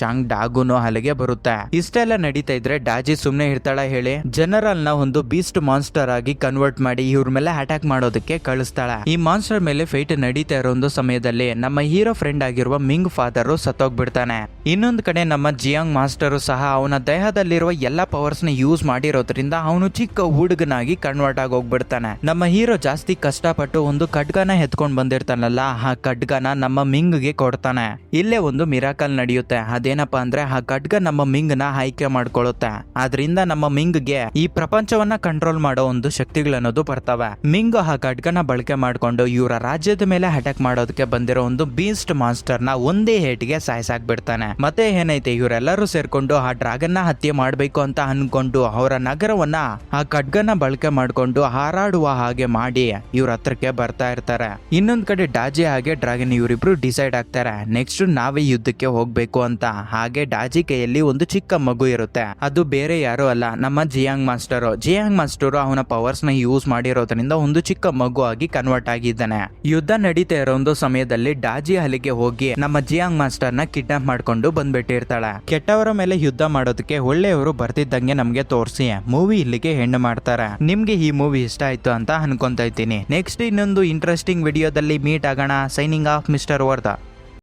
ಶಾಂಗ್ ಡಾಗುನು ಅಲ್ಲಿಗೆ ಬರುತ್ತೆ. ಇಷ್ಟೆಲ್ಲ ನಡೀತಾ ಇದ್ರೆ ಡಾಜಿ ಸುಮ್ನೆ ಇರ್ತಾಳ ಹೇಳಿ. ಜನರಲ್ನ ಒಂದು ಬೀಸ್ಟ್ ಮಾನ್ಸ್ಟರ್ ಆಗಿ ಕನ್ವರ್ಟ್ ಮಾಡಿ ಇವ್ರ ಮೇಲೆ ಅಟ್ಯಾಕ್ ಮಾಡೋದಕ್ಕೆ ಕಳಿಸ್ತಾಳ. ಈ ಮಾನ್ಸ್ಟರ್ ಮೇಲೆ ಫೈಟ್ ನಡೀತಾ ಇರೋ ಒಂದು ಸಮಯದಲ್ಲಿ ನಮ್ಮ ಹೀರೋ ಫ್ರೆಂಡ್ ಆಗಿರುವ ಮಿಂಗ್ ಫಾದರ್ ಸತ್ತೋಗ್ಬಿಡ್ತಾನೆ. ಇನ್ನೊಂದು ಕಡೆ ನಮ್ಮ ಜಿಯಾಂಗ್ ಮಾಸ್ಟರ್ ಸಹ ಅವನ ದೇಹದಲ್ಲಿರುವ ಎಲ್ಲಾ ಪವರ್ಸ್ನ ಯೂಸ್ ಮಾಡಿರೋದ್ರಿಂದ ಅವನು ಚಿಕ್ಕ ಹುಡುಗನಾಗಿ ಕನ್ವರ್ಟ್ ಆಗಿ ಹೋಗ್ಬಿಡ್ತಾನೆ. ನಮ್ಮ ಹೀರೋ ಜಾಸ್ತಿ ಕಷ್ಟಪಟ್ಟು ಒಂದು ಖಡ್ಗನ ಎತ್ಕೊಂಡ್ ಬಂದಿರ್ತಾನಲ್ಲ, ಆ ಖಡ್ಗನ ನಮ್ಮ ಮಿಂಗ್ಗೆ ಕೊಡ್ತಾನೆ. ಇಲ್ಲೇ ಒಂದು ಮಿರಾಕಲ್ ನಡೆಯುತ್ತೆ. ಅದೇನಪ್ಪಾ ಅಂದ್ರೆ ಆ ಖಡ್ಗ ನಮ್ಮ ಮಿಂಗ್ನ ಆಯ್ಕೆ ಮಾಡ್ಕೊಳ್ಳುತ್ತೆ. ಆದ್ರಿಂದ ನಮ್ಮ ಮಿಂಗ್ಗೆ ಈ ಪ್ರಪಂಚವನ್ನ ಕಂಟ್ರೋಲ್ ಮಾಡೋ ಒಂದು ಶಕ್ತಿಗಳನ್ನೋದು ಬರ್ತವೆ. ಮಿಂಗ್ ಆ ಖಡ್ಗನ ಬಳಕೆ ಮಾಡ್ಕೊಂಡು ಇವರ ರಾಜ್ಯದ ಮೇಲೆ ಅಟ್ಯಾಕ್ ಮಾಡೋದಕ್ಕೆ ಬಂದಿರೋ ಒಂದು ಬೀಸ್ಟ್ ಮಾನ್ಸ್ಟರ್ನ ಒಂದೇ ಹೇಟಿಗೆ ಸಾಯಿಸಾಕ್ಬಿಡ್ತಾನೆ. ಮತ್ತೆ ಏನೈತೆ, ಇವರೆಲ್ಲರೂ ಸೇರ್ಕೊಂಡು ಆ ಡ್ರಾಗನ್ನ ಹತ್ಯೆ ಮಾಡ್ಬೇಕು ಅಂತ ಅನ್ಕೊಂಡು ಅವರ ನಗರವನ್ನ ಆ ಖಡ್ಗನ ಬಳಕೆ ಮಾಡ್ಕೊಂಡು ಹಾರಾಡುವ ಹಾಗೆ ಮಾಡಿ ಇವ್ರ ಹತ್ರಕ್ಕೆ ಬರ್ತಾ ಇರ್ತಾರೆ. ಇನ್ನೊಂದ್ ಕಡೆ ಡಾಜಿ ಹಾಗೆ ಡ್ರಾಗನ್ ಇವರಿಬ್ರು ಡಿಸೈಡ್ ಆಗ್ತಾರೆ. ನೆಕ್ಸ್ಟ್ ನಾವೇ ಯುದ್ಧಕ್ಕೆ ಹೋಗ್ಬೇಕು ಅಂತ. ಹಾಗೆ ಡಾಜಿಕೆಯಲ್ಲಿ ಒಂದು ಚಿಕ್ಕ ಮಗು ಇರುತ್ತೆ. ಅದು ಬೇರೆ ಯಾರು ಅಲ್ಲ, ನಮ್ಮ ಜಿಯಾಂಗ್ ಮಾಸ್ಟರ್. ಜಿಯಾಂಗ್ ಮಾಸ್ಟರ್ ಅವನ ಪವರ್ಸ್ನ ಯೂಸ್ ಮಾಡಿರೋದ್ರಿಂದ ಒಂದು ಚಿಕ್ಕ ಮಗು ಆಗಿ ಕನ್ವರ್ಟ್ ಆಗಿದ್ದಾನೆ. ಯುದ್ಧ ನಡೀತಾ ಇರೋ ಒಂದು ಸಮಯದಲ್ಲಿ ಡಾಜಿ ಅಲ್ಲಿಗೆ ಹೋಗಿ ನಮ್ಮ ಜಿಯಾಂಗ್ ಮಾಸ್ಟರ್ನ ಕಿಡ್ನಾಪ್ ಮಾಡ್ಕೊಂಡು ಬಂದ್ಬಿಟ್ಟಿರ್ತಾಳೆ. ಕೆಟ್ಟವರ ಮೇಲೆ ಯುದ್ಧ ಮಾಡೋದಕ್ಕೆ ಒಳ್ಳೆಯವರು ಬರ್ತಿದ್ದಂಗೆ ನಮ್ಗೆ ತೋರಿಸಿ ಮೂವಿ ಇಲ್ಲಿಗೆ ಹೆಣ್ಣು ಮಾಡ್ತಾರೆ. ನಿಮ್ಗೆ ಈ ಮೂವಿ ಇಷ್ಟ ಆಯ್ತು ಅಂತ ಅನ್ಕೊಂತ ಇದ್ದೀನಿ. ನೆಕ್ಸ್ಟ್ ಇನ್ನೊಂದು ಇಂಟ್ರೆಸ್ಟಿಂಗ್ ವಿಡಿಯೋದಲ್ಲಿ ಮೀಟ್ ಆಗೋಣ. Signing off mister ವರ್ಧ